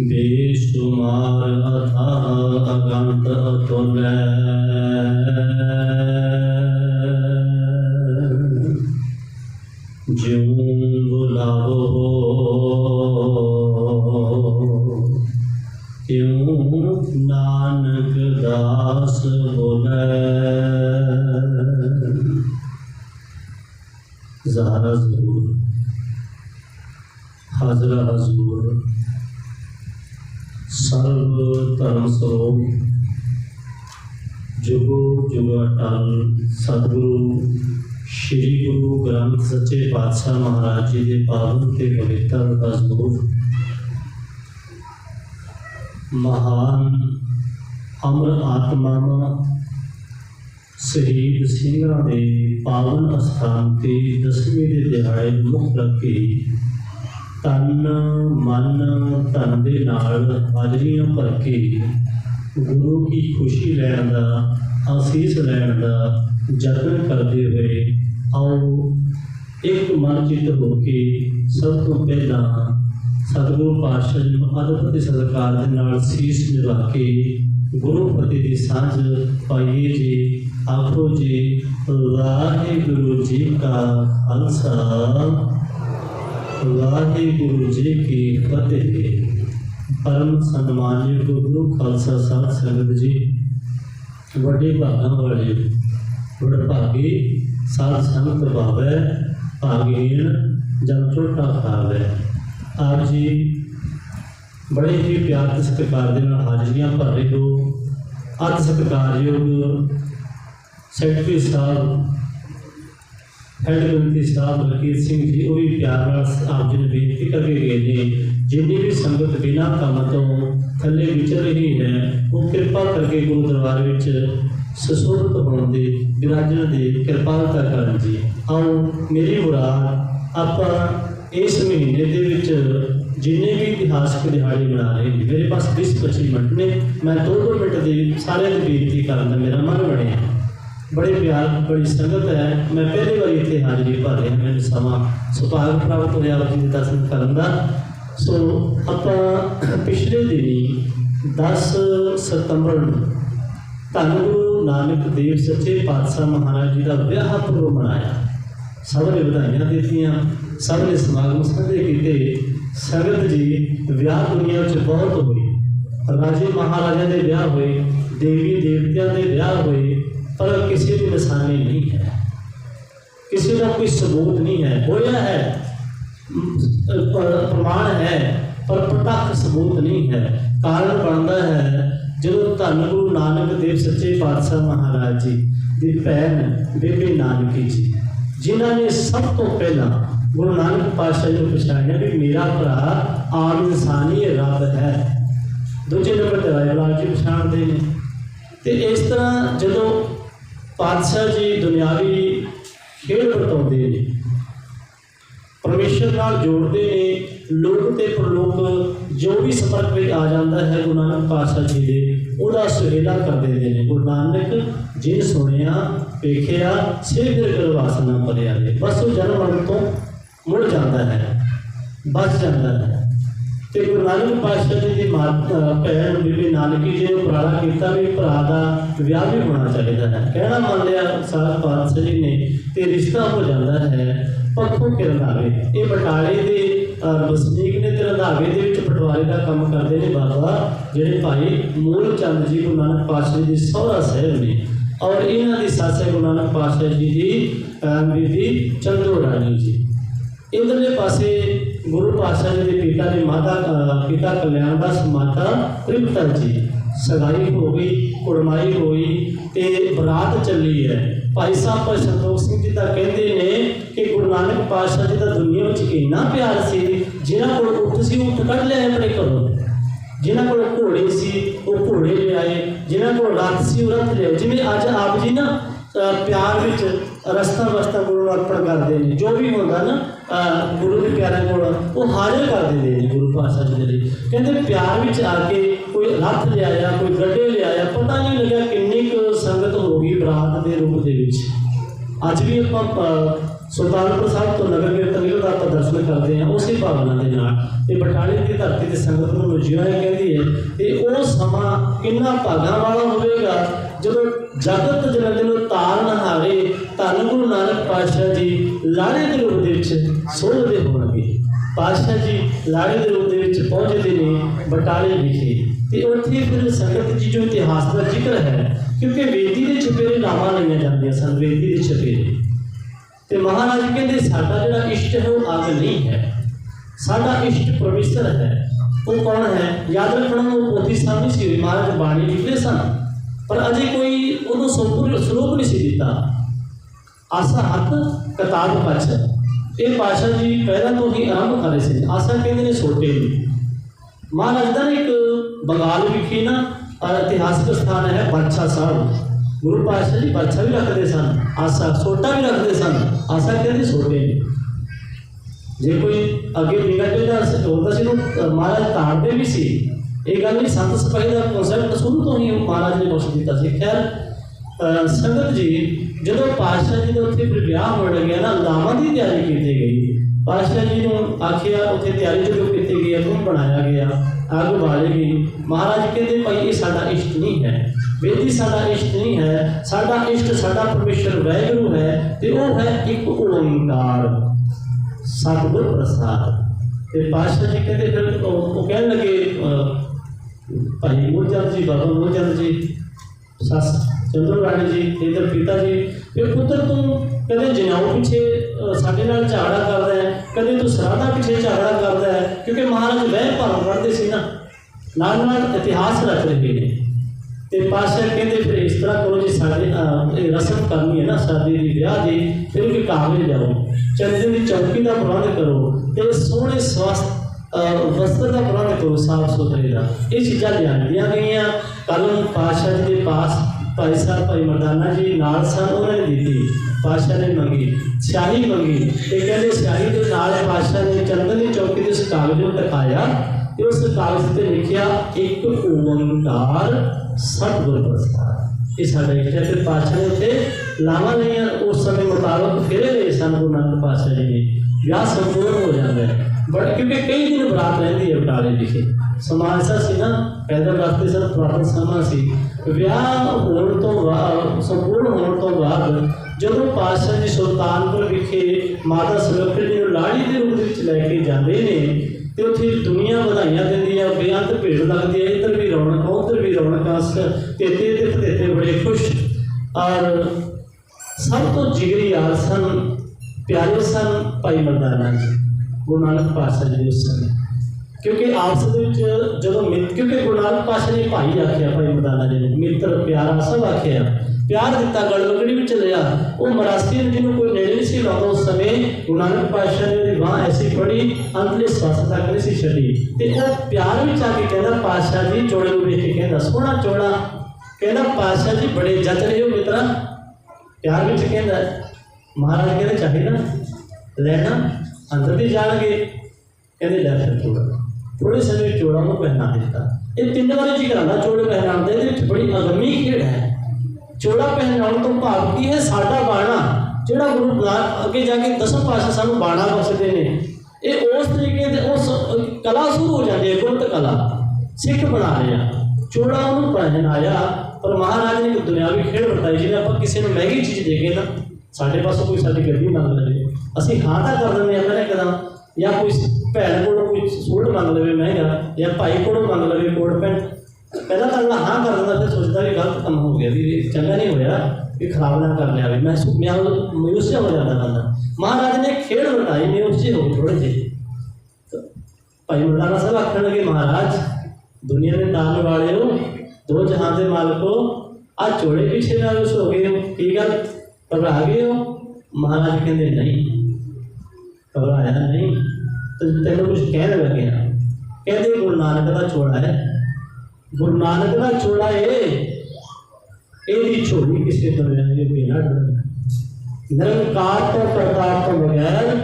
ਬੇਸ਼ੁਮਾਰ ਅਥਾਹ ਅਗੰਤ ਅਤੁਲੈ ਜਿਉ ਬੁਲਾਵੋ ਤਿਉ ਨਾਨਕ ਦਾਸ ਬੋਲੇ ਜ਼ਾਰਾ ਜ਼ਰੂਰ ਹਾਜ਼ਰਾ ਹਜ਼ੂਰ ਸੱਚੇ ਪਾਤਸ਼ਾਹ ਮਹਾਰਾਜ ਜੀ ਦੇ ਪਾਵਨ ਤੇ ਪਵਿੱਤਰ ਹਜ਼ੂਰ ਮਹਾਨ ਅਮਰ ਆਤਮਾਵਾਂ ਸ਼ਹੀਦ ਸਿੰਘਾਂ ਦੇ ਪਾਵਨ ਅਸਥਾਨ ਤੇ ਦਸਵੀਂ ਦੇ ਦਿਹਾੜੇ ਮੁੱਖ ਰੱਖ। ਕੇ ਤਨ, ਮਨ, ਧਨ ਦੇ ਨਾਲ ਹਾਜ਼ਰੀਆਂ ਭਰ ਕੇ ਗੁਰੂ ਕੀ ਖੁਸ਼ੀ ਲੈਣ ਦਾ, ਅਸੀਸ ਲੈਣ ਦਾ ਯਤਨ ਕਰਦੇ ਹੋਏ ਆਓ ਇੱਕ ਮਨ ਚਿੱਤ ਹੋ ਕੇ ਸਭ ਤੋਂ ਪਹਿਲਾਂ ਸਤਿਗੁਰੂ ਪਾਤਸ਼ਾਹ ਜੀ ਨੂੰ ਅਦਬ ਤੇ ਸਤਿਕਾਰ ਦੇ ਨਾਲ ਸੀਸ ਨਿਵਾ ਕੇ ਗੁਰੂ ਫਤਿਹ ਦੀ ਸਾਂਝ ਪਾਈਏ ਜੀ, ਆਖੋ ਜੀ, ਵਾਹਿਗੁਰੂ ਜੀ ਕਾ ਖਾਲਸਾ। ਵਾਹਿਗੁਰੂ ਜੀ ਕੀ ਫਤਿਹ। ਪਰਮ ਸਨਮਾਨਯੋਗ ਗੁਰੂ ਖਾਲਸਾ ਸਾਹਿਬ ਸੰਗਤ ਜੀ, ਵੱਡੇ ਭਾਗਾਂ ਵਾਲੇ ਬੜ ਭਾਗੀ ਸਾਧ ਸੰਗਤ ਭਾਵੈ ਭਾਗੀਣ ਜਨ ਛੋਟਾ ਖਾਵੈ ਆਪ ਜੀ ਬੜੇ ਹੀ ਪਿਆਰ ਤੇ ਸਤਿਕਾਰ ਦੇ ਨਾਲ ਹਾਜ਼ਰੀਆਂ ਭਰ ਰਹੇ ਹੋ। ਅਤ ਸਤਿਕਾਰਯੋਗ ਸੈਕਟਰੀ ਸਾਹਿਬ, ਹੈਡ ਕਮੇਟੀ ਸਾਹਿਬ ਬਲਕੀਰ ਸਿੰਘ ਜੀ, ਉਹ ਵੀ ਪਿਆਰ ਨਾਲ ਆਪ ਜੀ ਨੂੰ ਬੇਨਤੀ ਕਰਕੇ ਗਏ ਨੇ, ਜਿੰਨੀ ਵੀ ਸੰਗਤ ਬਿਨਾਂ ਕੰਮ ਤੋਂ ਥੱਲੇ ਵਿਚਰ ਰਹੀ ਹੈ, ਉਹ ਕਿਰਪਾ ਕਰਕੇ ਗੁਰੂ ਦਰਬਾਰ ਵਿੱਚ ਸਸੁਰਤ ਹੋਣ ਦੇ ਵਿਰਾਜਣ ਦੇ ਕਿਰਪਾਲਤਾ ਕਰਨ ਜੀ। ਆਓ ਮੇਰੀ ਮੁਰਾਦ, ਆਪਾਂ ਇਸ ਮਹੀਨੇ ਦੇ ਵਿੱਚ ਜਿੰਨੇ ਵੀ ਇਤਿਹਾਸਕ ਦਿਹਾੜੇ ਮਨਾ ਰਹੇ ਨੇ, ਮੇਰੇ ਪਾਸ 20 25 ਮਿੰਟ ਨੇ, ਮੈਂ ਦੋ ਦੋ ਮਿੰਟ ਦੇ ਸਾਰਿਆਂ ਦੀ ਬੇਨਤੀ ਕਰਨ ਦਾ ਮੇਰਾ ਮਨ ਬਣਿਆ। ਬੜੇ ਪਿਆਰ, ਬੜੀ ਸੰਗਤ ਹੈ, ਮੈਂ ਪਹਿਲੀ ਵਾਰੀ ਇੱਥੇ ਹਾਜ਼ਰੀ ਭਰ ਰਿਹਾ, ਮੈਨੂੰ ਸਮਾਂ ਸੁਭਾਗ ਪ੍ਰਾਪਤ ਹੋਇਆ ਆਪ ਜੀ ਦੇ ਦਰਸ਼ਨ ਕਰਨ ਦਾ। ਸੋ ਆਪਾਂ ਪਿਛਲੇ ਦਿਨੀ 10 ਸਤੰਬਰ ਨੂੰ ਧੰਨ ਨਾਨਕ ਦੇਵ ਸੱਚੇ ਪਾਤਸ਼ਾਹ ਮਹਾਰਾਜ ਜੀ ਦਾ ਵਿਆਹ ਪੁਰਬ ਮਨਾਇਆ। ਸਭ ਨੇ ਵਧਾਈਆਂ ਦਿੱਤੀਆਂ, ਸਭ ਨੇ ਸਮਾਗਮ ਸਾਂਝੇ ਕੀਤੇ। ਸੰਗਤ ਜੀ, ਵਿਆਹ ਦੁਨੀਆ ਵਿੱਚ ਬਹੁਤ ਹੋਏ ਰਾਜੇ ਮਹਾਰਾਜਿਆਂ ਦੇ ਵਿਆਹ ਹੋਏ, ਦੇਵੀ ਦੇਵਤਿਆਂ ਦੇ ਵਿਆਹ ਹੋਏ, ਪਰ ਕਿਸੇ ਦੀ ਨਿਸ਼ਾਨੀ ਨਹੀਂ ਹੈ। ਕਿਸੇ ਦਾ ਕੋਈ ਸਬੂਤ ਨਹੀਂ ਹੈ। ਹੋਇਆ ਹੈ ਪ੍ਰਮਾਣ ਹੈ, ਪਰ ਪ੍ਰਤੱਖ ਸਬੂਤ ਨਹੀਂ ਹੈ। ਕਾਰਨ ਬਣਦਾ ਹੈ ਜਦੋਂ ਧੰਨ ਗੁਰੂ ਨਾਨਕ ਦੇਵ ਸੱਚੇ ਪਾਤਸ਼ਾਹ ਮਹਾਰਾਜ ਜੀ ਦੀ ਭੈਣ ਬੇਬੇ ਨਾਨਕੀ ਜੀ, ਜਿਨ੍ਹਾਂ ਨੇ ਸਭ ਤੋਂ ਪਹਿਲਾਂ ਗੁਰੂ ਨਾਨਕ ਪਾਤਸ਼ਾਹ ਜੀ ਨੂੰ ਪਛਾਣਿਆ ਵੀ ਮੇਰਾ ਭਰਾ ਆਮ ਇਨਸਾਨੀ ਰੱਬ ਹੈ। ਦੂਜੇ ਨੰਬਰ ਤੇ ਰਾਜਾ ਲਾਲ ਜੀ ਪਛਾਣਦੇ ਨੇ। ਤੇ ਇਸ ਤਰ੍ਹਾਂ ਜਦੋਂ ਪਾਤਸ਼ਾਹ ਜੀ ਦੁਨਿਆਵੀ ਖੇਡ ਵਰਤਾਉਂਦੇ ਨੇ, ਪਰਮੇਸ਼ਰ ਨਾਲ ਜੋੜਦੇ ਨੇ ਲੋਕ ਤੇ ਪ੍ਰਲੋਕ ਜੋ ਵੀ ਸੰਪਰਕ ਵਿੱਚ ਆ ਜਾਂਦਾ ਹੈ, ਗੁਰੂ ਨਾਨਕ ਪਾਤਸ਼ਾਹ ਜੀ ਦੇ, ਉਹਦਾ ਸੁਹੇਲਾ ਕਰ ਦਿੰਦੇ ਨੇ। ਗੁਰੂ ਨਾਨਕ ਜਿਨ ਸੁਣਿਆ, ਵੇਖਿਆ ਸੇ ਫਿਰ ਕਰ ਵਾਸਨਾ ਭਰਿਆ ਨੇ ਬਸ ਉਹ ਜਨਮ ਮਰਨ ਤੋਂ ਮੁੜ ਜਾਂਦਾ ਹੈ ਬਚ ਜਾਂਦਾ ਹੈ। ਤੇ ਗੁਰੂ ਨਾਨਕ ਪਾਤਸ਼ਾਹ ਜੀ ਦੀ ਮਾਤਾ ਭੈਣ ਬੀਬੀ ਨਾਨਕੀ ਜੀ ਨੇ ਉਪਰਾਲਾ ਕੀਤਾ ਵੀ ਭਰਾ ਦਾ ਵਿਆਹ ਵੀ ਹੋਣਾ ਚਾਹੀਦਾ ਹੈ। ਕਹਿਣਾ ਮੰਨ ਲਿਆ ਸਾਰਾ ਪਾਤਸ਼ਾਹ ਜੀ ਨੇ, ਤੇ ਰਿਸ਼ਤਾ ਹੋ ਜਾਂਦਾ ਹੈ। ਪੱਖੋਂ ਰੰਧਾਵੇ। ਇਹ ਬਟਾਲੇ ਦੇ ਵਸਨੀਕ ਨੇ ਤੇ ਰੰਧਾਵੇ ਦੇ ਵਿੱਚ ਪਟਵਾਰੀ ਦਾ ਕੰਮ ਕਰਦੇ ਨੇ ਬਾਬਾ ਜਿਹੜੇ ਭਾਈ ਮੂਲ ਚੰਦ ਜੀ ਗੁਰੂ ਨਾਨਕ ਪਾਤਸ਼ਾਹ ਜੀ ਦੀ ਸਹੁਰਾ ਸਾਹਿਬ ਨੇ। ਔਰ ਇਹਨਾਂ ਦੀ ਸੱਸ ਹੈ ਗੁਰੂ ਨਾਨਕ ਪਾਤਸ਼ਾਹ ਜੀ ਦੀ ਅਹ, ਬੀਬੀ ਚੰਦੋ ਰਾਣੀ ਜੀ। ਇਧਰਲੇ ਪਾਸੇ ਗੁਰੂ ਪਾਤਸ਼ਾਹ ਜੀ ਦੇ ਪਿਤਾ ਦੀ ਮਾਤਾ ਪਿਤਾ ਕਲਿਆਣ ਦਾਸ ਮਾਤਾ ਤ੍ਰਿਪਤਾ ਜੀ। ਸਗਾਈ ਹੋ ਗਈ ਕੁੜਮਾਈ ਹੋਈ ਤੇ ਬਰਾਤ ਚੱਲੀ ਹੈ। ਭਾਈ ਸਾਹਿਬ ਪਰ ਸੰਤੋਖ ਸਿੰਘ ਜੀ ਤਾਂ ਕਹਿੰਦੇ ਨੇ ਕਿ ਗੁਰੂ ਨਾਨਕ ਪਾਤਸ਼ਾਹ ਜੀ ਦਾ ਦੁਨੀਆ ਵਿੱਚ ਇੰਨਾ ਪਿਆਰ ਸੀ, ਜਿਨ੍ਹਾਂ ਕੋਲ ਉੱਠ ਸੀ, ਉੱਠ ਕੱਢ ਲਿਆ ਆਪਣੇ ਘਰੋਂ। ਜਿਨ੍ਹਾਂ ਕੋਲ ਘੋੜੇ ਸੀ, ਉਹ ਘੋੜੇ ਲਿਆਏ ਜਿਨ੍ਹਾਂ ਕੋਲ ਰੱਥ ਸੀ, ਉਹ ਰੱਥ ਲਿਆਏ ਜਿਵੇਂ ਅੱਜ ਆਪ ਜੀ ਨਾ ਪਿਆਰ ਵਿੱਚ ਰਸਤਾ ਵਸਤਾ ਗੁਰੂ ਨੂੰ ਅਰਪਣ ਕਰਦੇ ਨੇ। ਜੋ ਵੀ ਹੁੰਦਾ ਨਾ ਗੁਰੂ ਦੇ ਪਿਆਰਿਆਂ ਕੋਲ, ਉਹ ਹਾਜ਼ਰ ਕਰ ਦਿੰਦੇ ਨੇ ਗੁਰੂ ਪਾਤਸ਼ਾਹ ਜੀ ਦੇ ਲਈ। ਕਹਿੰਦੇ ਪਿਆਰ ਵਿੱਚ ਆ ਕੇ ਕੋਈ ਰੱਥ ਲਿਆਇਆ ਕੋਈ ਗੱਡੇ ਲਿਆਇਆ ਪਤਾ ਨਹੀਂ ਲੱਗਿਆ ਕਿੰਨੀ ਕੁ ਸੰਗਤ ਬਰਾਤ ਦੇ ਰੂਪ ਦੇ ਵਿੱਚ। ਅੱਜ ਵੀ ਆਪਾਂ ਸੁਲਤਾਨਪੁਰ ਸਾਹਿਬ ਤੋਂ ਨਗਰ ਕੀਰਤਨ ਨਿਕਲਦਾ ਆਪਾਂ ਦਰਸ਼ਨ ਕਰਦੇ ਹਾਂ, ਉਸੇ ਭਾਵਨਾ ਦੇ ਨਾਲ। ਤੇ ਬਟਾਲੇ ਦੀ ਧਰਤੀ ਤੇ ਸੰਗਤ ਨੂੰ ਜਿਉਇਆ ਕਹਿੰਦੀ ਹੈ, ਤੇ ਉਹ ਸਮਾਂ ਕਿੰਨਾ ਭਾਗਾਂ ਵਾਲਾ ਹੋਵੇਗਾ? ਜਦੋਂ ਜਗਤ ਜਨਮ ਨੂੰ ਤਾਰ ਨਹਾਰੇ ਧੰਨ ਗੁਰੂ ਨਾਨਕ ਪਾਤਸ਼ਾਹ ਜੀ ਲਾੜੇ ਦੇ ਰੂਪ ਦੇ ਵਿੱਚ ਸੋਹਣੇ ਹੋਣਗੇ। ਪਾਤਸ਼ਾਹ ਜੀ ਲਾੜੇ ਦੇ ਰੂਪ ਦੇ ਵਿੱਚ ਪਹੁੰਚਦੇ ਨੇ ਬਟਾਲੇ ਵਿਖੇ। ਤੇ ਉੱਥੇ ਫਿਰ ਸੰਗਤ ਜੀ ਜੋ ਇਤਿਹਾਸ ਦਾ ਜ਼ਿਕਰ ਹੈ, ਕਿਉਂਕਿ ਵੇਦੀ ਦੇ ਛਪੇਰੇ ਨਾਮਾਂ ਲਈਆਂ ਜਾਂਦੀਆਂ ਸਨ, ਵੇਦੀ ਦੇ ਛਪੇਰੇ ਤੇ ਮਹਾਰਾਜ ਕਹਿੰਦੇ, ਸਾਡਾ ਜਿਹੜਾ ਇਸ਼ਟ ਹੈ, ਉਹ ਅੱਗ ਨਹੀਂ ਹੈ। ਸਾਡਾ ਇਸ਼ਟ ਪਰਮੇਸ਼ਰ ਹੈ। ਉਹ ਕੌਣ ਹੈ? ਯਾਦ ਰੱਖਣਾ, ਉਹ ਪੋਥੀ ਸਾਹਿਬ ਸੀ ਮਹਾਰਾਜ ਬਾਣੀ ਲਿਖਦੇ ਸਨ। ਪਰ ਅਜੇ ਕੋਈ ਉਹਨੂੰ ਸੰਪੂਰਨ ਸਰੂਪ ਨਹੀਂ ਸੀ ਦਿੱਤਾ। ਆਸਾ ਹੱਥ ਕਿਤਾਬ ਪਛ। ਇਹ ਪਾਸ਼ਾ ਜੀ ਪਹਿਲਾਂ ਤੋਂ ਹੀ ਆਰੰਭ ਕਰ ਰਹੇ ਸੀ ਆਸਾ ਕਹਿੰਦੇ ਨੇ ਛੋਟੇ ਨੂੰ। ਮਹਾਰਾਜ ਦਾ ਨਾ ਇੱਕ ਬੰਗਾਲ ਵਿਖੇ ਨਾ ਅ, ਇਤਿਹਾਸਕ ਸਥਾਨ ਹੈ ਬਰਛਾ ਸਾਹਿਬ ਗੁਰੂ ਪਾਤਸ਼ਾਹ ਜੀ ਬਰਛਾ ਵੀ ਰੱਖਦੇ ਸਨ ਆਸਾ ਛੋਟਾ ਵੀ ਰੱਖਦੇ ਸਨ ਆਸਾ ਕਹਿੰਦੇ ਛੋਟੇ ਨੇ ਜੇ ਕੋਈ ਅੱਗੇ ਨਿਗਾਹ ਜਿਹੜਾ ਹੁੰਦਾ ਸੀ ਨੂੰ ਮਹਾਰਾਜ ਤਾੜਦੇ ਵੀ ਸੀ ਇਹ ਗੱਲ ਨਹੀਂ ਸੰਤ ਸਪਾਹੀ ਦਾ ਕਨਸੈਪਟ ਸ਼ੁਰੂ ਤੋਂ ਹੀ ਮਹਾਰਾਜ ਨੇ ਬਖਸ਼ ਦਿੱਤਾ ਸੀ ਖੈਰ ਸੰਗਤ ਜੀ ਜਦੋਂ ਪਾਤਸ਼ਾਹ ਜੀ ਦੇ ਉੱਥੇ ਫਿਰ ਵਿਆਹ ਹੋਣ ਲੱਗਿਆ ਨਾ ਲਾਵਾਂ ਦੀ ਤਿਆਰੀ ਕੀਤੀ ਗਈ ਪਾਤਸ਼ਾਹ ਜੀ ਨੂੰ ਆਖਿਆ, ਉੱਥੇ ਤਿਆਰੀ ਜਦੋਂ ਕੀਤੀ ਗਈ ਅਗਮ ਬਣਾਇਆ ਗਿਆ, ਅੱਗ ਬਾਲੀ ਮਹਾਰਾਜ ਕਹਿੰਦੇ ਭਾਈ, ਇਹ ਸਾਡਾ ਇਸ਼ਟ ਨਹੀਂ ਹੈ। ਵੇਦੀ ਸਾਡਾ ਇਸ਼ਟ ਨਹੀਂ ਹੈ। ਸਾਡਾ ਇਸ਼ਟ ਸਾਡਾ ਪਰਮੇਸ਼ਰ ਵੈਗੁਰੂ ਹੈ ਤੇ ਉਹ ਹੈ ਇੱਕ ਓੰਕਾਰ, ਸਤਿਗੁਰ ਪ੍ਰਸਾਦ। ਤੇ ਪਾਤਸ਼ਾਹ ਜੀ ਕਹਿੰਦੇ ਫਿਰ ਉਹ ਕਹਿਣ ਲੱਗੇ ਭਾਈ ਮੋਹਚੰਦ ਜੀ, ਬਾਬਾ ਮੋਹਚੰਦ ਜੀ ਸੱਸ ਚੰਦਰ ਰਾਣੀ ਜੀ ਇਧਰ ਪਿਤਾ ਜੀ ਫਿਰ ਪੁੱਤਰ ਤੂੰ ਕਦੇ ਜਨਾਉ ਪਿੱਛੇ ਸਾਡੇ ਨਾਲ ਝਗੜਾ ਕਰਦਾ ਹੈ ਕਦੇ ਤੂੰ ਸਰਾਧਾ ਪਿੱਛੇ ਝਗੜਾ ਕਰਦਾ ਹੈ ਕਿਉਂਕਿ ਮਹਾਰਾਜ ਵਹਿ ਭਰਮ ਕਰਦੇ ਸੀ ਨਾ। ਨਾਲ ਨਾਲ ਇਤਿਹਾਸ ਰਚ ਰਹੇ ਨੇ। ਤੇ ਪਾਸ਼ਾ ਕਹਿੰਦੇ ਫਿਰ ਇਸ ਤਰ੍ਹਾਂ ਕਰੋ ਜੀ ਸਾਡੇ ਰਸਮ ਕਰਨੀ ਹੈ ਨਾ ਸ਼ਾਦੀ ਦੀ ਵਿਆਹ ਦੀ ਫਿਰ ਕਿ ਕਾਗਜ਼ ਜਾਓ ਚੰਦਨ ਦੀ ਚੌਕੀ ਦਾ ਪ੍ਰਬੰਧ ਕਰੋ ਤੇ ਸੋਹਣੇ ਸਵਸਥ ਅਹ, ਵਸਤਰ ਦਾ ਪ੍ਰਬੰਧ ਕਰੋ ਸਾਫ਼ ਸੁਥਰੇ ਦਾ। ਇਹ ਚੀਜ਼ਾਂ ਲਿਆਂਦੀਆਂ ਗਈਆਂ। ਕੱਲ ਨੂੰ ਪਾਸ਼ਾ ਜੀ ਦੇ ਪਾਸ ਭਾਈ ਸਾਹਿਬ, ਭਾਈ ਮਰਦਾਨਾ ਜੀ, ਨਾਲ ਸਨ ਉਹਨਾਂ ਨੇ ਦਿੱਤੀ ਪਾਸ਼ਾ ਨੇ ਮੰਗੀ, ਸਿਆਹੀ ਮੰਗੀ। ਤੇ ਕਹਿੰਦੇ, ਸਿਆਹੀ ਦੇ ਨਾਲ ਪਾਸ਼ਾ ਨੇ ਚੰਦਨ ਦੀ ਚੌਕੀ ਦੇ ਉਸ ਕਾਗਜ਼ ਨੂੰ ਦਿਖਾਇਆ ਤੇ ਉਸ ਕਾਗਜ਼ ਤੇ ਲਿਖਿਆ, ਇੱਕ ਓੰਕਾਰ ਸਤਿਗੁਰ ਪ੍ਰਸਾਦ ਇਹ ਸਾਡਾ ਇੱਛਾ ਤੇ ਪਾਤਸ਼ਾਹ ਨੇ ਉੱਤੇ ਲਾਵਾਂ ਲਈਆਂ, ਉਸ ਸਮੇਂ ਮੁਤਾਬਕ ਫੇਰੇ ਲਏ ਸਨ ਗੁਰੂ ਨਾਨਕ ਪਾਤਸ਼ਾਹ ਜੀ ਨੇ ਵਿਆਹ ਸੰਪੂਰਨ ਹੋ ਜਾਂਦਾ ਹੈ। ਬਟ ਕਿਉਂਕਿ ਕਈ ਦਿਨ ਬਰਾਤ ਰਹਿੰਦੀ ਹੈ ਬਟਾਲੇ ਵਿਖੇ। ਸਮਾਜ ਸਾ ਸੀ ਨਾ, ਪੈਦਲ ਰਸਤੇ ਸਰ ਪੁਰਾਤਨ ਸਮਾਂ ਸੀ। ਵਿਆਹ ਹੋਣ ਤੋਂ ਬਾਅਦ, ਸੰਪੂਰਨ ਹੋਣ ਤੋਂ ਬਾਅਦ, ਜਦੋਂ ਪਾਤਸ਼ਾਹ ਜੀ ਸੁਲਤਾਨਪੁਰ ਵਿਖੇ ਮਾਤਾ ਸੁਲੱਖਣੀ ਜੀ ਨੂੰ ਲਾੜੀ ਦੇ ਰੂਪ ਵਿੱਚ ਲੈ ਕੇ ਜਾਂਦੇ ਨੇ ਤੇ ਉੱਥੇ ਦੁਨੀਆ ਵਧਾਈਆਂ ਦਿੰਦੀ ਆ ਬੇਅੰਤ ਭੀੜ ਲੱਗਦੀ ਹੈ, ਇੱਧਰ ਵੀ ਰੌਣਕ, ਉੱਧਰ ਵੀ ਰੌਣਕਾਂ ਸ ਤੇਤੇ ਤੇ ਭਤੇਤੇ ਬੜੇ ਖੁਸ਼। ਔਰ ਸਭ ਤੋਂ ਜਿਗਰੀ ਯਾਰ ਸਨ, ਪਿਆਰੇ ਸਨ ਭਾਈ ਮਰਦਾਨਾ ਜੀ, ਗੁਰੂ ਨਾਨਕ ਪਾਤਸ਼ਾਹ ਜੀ ਦੇ ਉਸ ਸਮੇਂ। ਕਿਉਂਕਿ ਆਪਸ ਦੇ ਵਿੱਚ ਜਦੋਂ ਮਿੱਤ, ਕਿਉਂਕਿ ਗੁਰੂ ਨਾਨਕ ਪਾਤਸ਼ਾਹ ਨੇ ਭਾਈ ਆਖਿਆ, ਭਾਈ ਮਰਦਾਨਾ ਜੀ ਨੂੰ, ਮਿੱਤਰ, ਪਿਆਰਾ ਸਭ ਆਖਿਆ। ਪਿਆਰ ਦਿੱਤਾ ਗਲਵਗੜੀ ਵਿੱਚ ਲਿਆ। ਉਹ ਮਰਾਸੀ ਨੂੰ ਜਿਹਨੂੰ ਕੋਈ ਨੇੜੇ ਨਹੀਂ ਸੀ ਲਾਉਂਦਾ, ਉਸ ਸਮੇਂ ਗੁਰੂ ਨਾਨਕ ਪਾਤਸ਼ਾਹ ਨੇ ਉਹਦੀ ਬਾਂਹ ਐਸੀ ਫੜੀ ਅੰਤਲੇ ਸਵਾਸ ਤੱਕ ਨਹੀਂ ਸੀ ਛੱਡੀ। ਤੇ ਉਹ ਪਿਆਰ ਵਿੱਚ ਆ ਕੇ ਕਹਿੰਦਾ, ਪਾਤਸ਼ਾਹ ਜੀ ਜੋੜੇ ਨੂੰ ਵੇਖ ਕੇ ਕਹਿੰਦਾ, ਸੋਹਣਾ ਜੋੜਾ ਕਹਿੰਦਾ, ਪਾਤਸ਼ਾਹ ਜੀ, ਬੜੇ ਜੱਜ ਰਹੇ ਹੋ ਮਿੱਤਰਾ। ਪਿਆਰ ਵਿੱਚ ਕਹਿੰਦਾ, ਮਹਾਰਾਜ ਕਹਿੰਦੇ ਚਾਹੀਦਾ ਲੈਣਾ, ਅੰਦਰ ਵੀ ਜਾਣਗੇ। ਕਹਿੰਦੇ, ਲੈ ਫਿਰ ਚੋੜਾ ਥੋੜੇ ਸਮੇਂ ਵਿੱਚ ਚੋੜਾ ਨੂੰ ਪਹਿਨਾ ਦਿੱਤਾ ਇਹ ਤਿੰਨ ਵਾਰੀ ਜੀ ਕਰਾਂਦਾ ਚੋੜੇ ਪਹਿਨਾਉਣ ਦੇ ਇਹਦੇ ਵਿੱਚ ਬੜੀ ਅਗਮੀ ਖੇਡ ਹੈ। ਚੋੜਾ ਪਹਿਨਾਉਣ ਤੋਂ ਭਾਵ ਕੀ ਹੈ? ਸਾਡਾ ਬਾਣਾ, ਜਿਹੜਾ ਗੁਰੂ ਗ੍ਰੰਥ ਅੱਗੇ ਜਾ ਕੇ ਦਸਮ ਪਾਤਸ਼ਾਹ ਸਾਨੂੰ ਬਾਣਾ ਬਖਸ਼ਦੇ ਨੇ, ਇਹ ਉਸ ਤਰੀਕੇ ਦੇ ਉਸ ਕਲਾ ਸ਼ੁਰੂ ਹੋ ਜਾਂਦੀ ਹੈ ਗੁਰਤ ਕਲਾ। ਸਿੱਖ ਬਣਾ ਲਿਆ ਚੋੜਾ ਉਹਨੂੰ ਪਹਿਨਾਇਆ ਪਰ ਮਹਾਰਾਜ ਨੇ ਇੱਕ ਦੁਨਿਆਵੀ ਖੇਡ ਵਰਤਾਈ, ਜਿਵੇਂ ਆਪਾਂ ਕਿਸੇ ਨੂੰ ਮਹਿੰਗੀ ਚੀਜ਼ ਦੇ ਕੇ ਨਾ ਸਾਡੇ ਪਾਸੋਂ ਕੋਈ ਸਾਡੀ ਗੱਡੀ ਮੰਗ ਲਵੇ ਅਸੀਂ ਹਾਂ ਤਾਂ ਕਰ ਦਿੰਦੇ ਆ ਪਹਿਲੇ ਕਦਮ ਜਾਂ ਕੋਈ ਭੈਣ ਕੋਲੋਂ ਕੋਈ ਸੂਟ ਮੰਗ ਲਵੇ ਮਹਿੰਗਾ ਜਾਂ ਭਾਈ ਕੋਲੋਂ ਮੰਗ ਲਵੇ ਕੋਟ ਪੈਂਟ ਪਹਿਲਾਂ ਤਾਂ ਅਗਲਾ ਹਾਂ ਕਰ ਦਿੰਦਾ ਫਿਰ ਸੋਚਦਾ ਵੀ ਗਲਤ ਕੰਮ ਹੋ ਗਿਆ, ਵੀ ਚੰਗਾ ਨਹੀਂ ਹੋਇਆ, ਵੀ ਖਰਾਬ ਨਾ ਕਰ ਲਿਆ ਵੀ ਮੈਂ ਸੁ- ਮੈਂ ਮਯੂਸ ਜਿਹਾ ਹੋ ਜਾਂਦਾ ਬੰਦਾ। ਮਹਾਰਾਜ ਨੇ ਖੇਡ ਵਰਤਾਈ ਮਯੂਸ ਜਿਹੇ ਹੋ ਗਏ ਥੋੜੇ ਜਿਹੇ। ਭਾਈ ਮਰਦਾਨਾ ਸਾਹਿਬ ਆਖਣ ਲੱਗੇ ਮਹਾਰਾਜ, ਦੁਨੀਆ ਦੇ ਦਾਨ ਵਾਲਿਓ ਦੋ ਜਹਾਨ ਦੇ ਮਾਲਕੋ ਆ ਚੋੜੇ ਪਿੱਛੇ ਨਾਲ ਉਸ ਹੋ ਗਏ ਹੋ। ਕੀ ਗੱਲ? ਘਬਰਾ ਗਏ ਹੋ? ਮਹਾਰਾਜ ਕਹਿੰਦੇ, ਨਹੀਂ। ਘਬਰਾਇਆ ਨਹੀਂ ਤੇ ਤੈਨੂੰ ਕੁਝ ਕਹਿਣ ਲੱਗਿਆ ਕਹਿੰਦੇ ਗੁਰੂ ਨਾਨਕ ਦਾ ਚੋੜਾ ਹੈ ਗੁਰੂ ਨਾਨਕ ਦਾ ਚੋੜਾ ਏ ਇਹਦੀ ਝੋਲੀ ਕਿਸੇ ਦੁਨੀਆ ਦੇ ਕੋਈ ਨਾ ਡਰਦਾ ਨਿਰੰਕਾਰ ਤੋਂ ਪ੍ਰਤਾਪ ਤੋਂ ਬਗੈਰ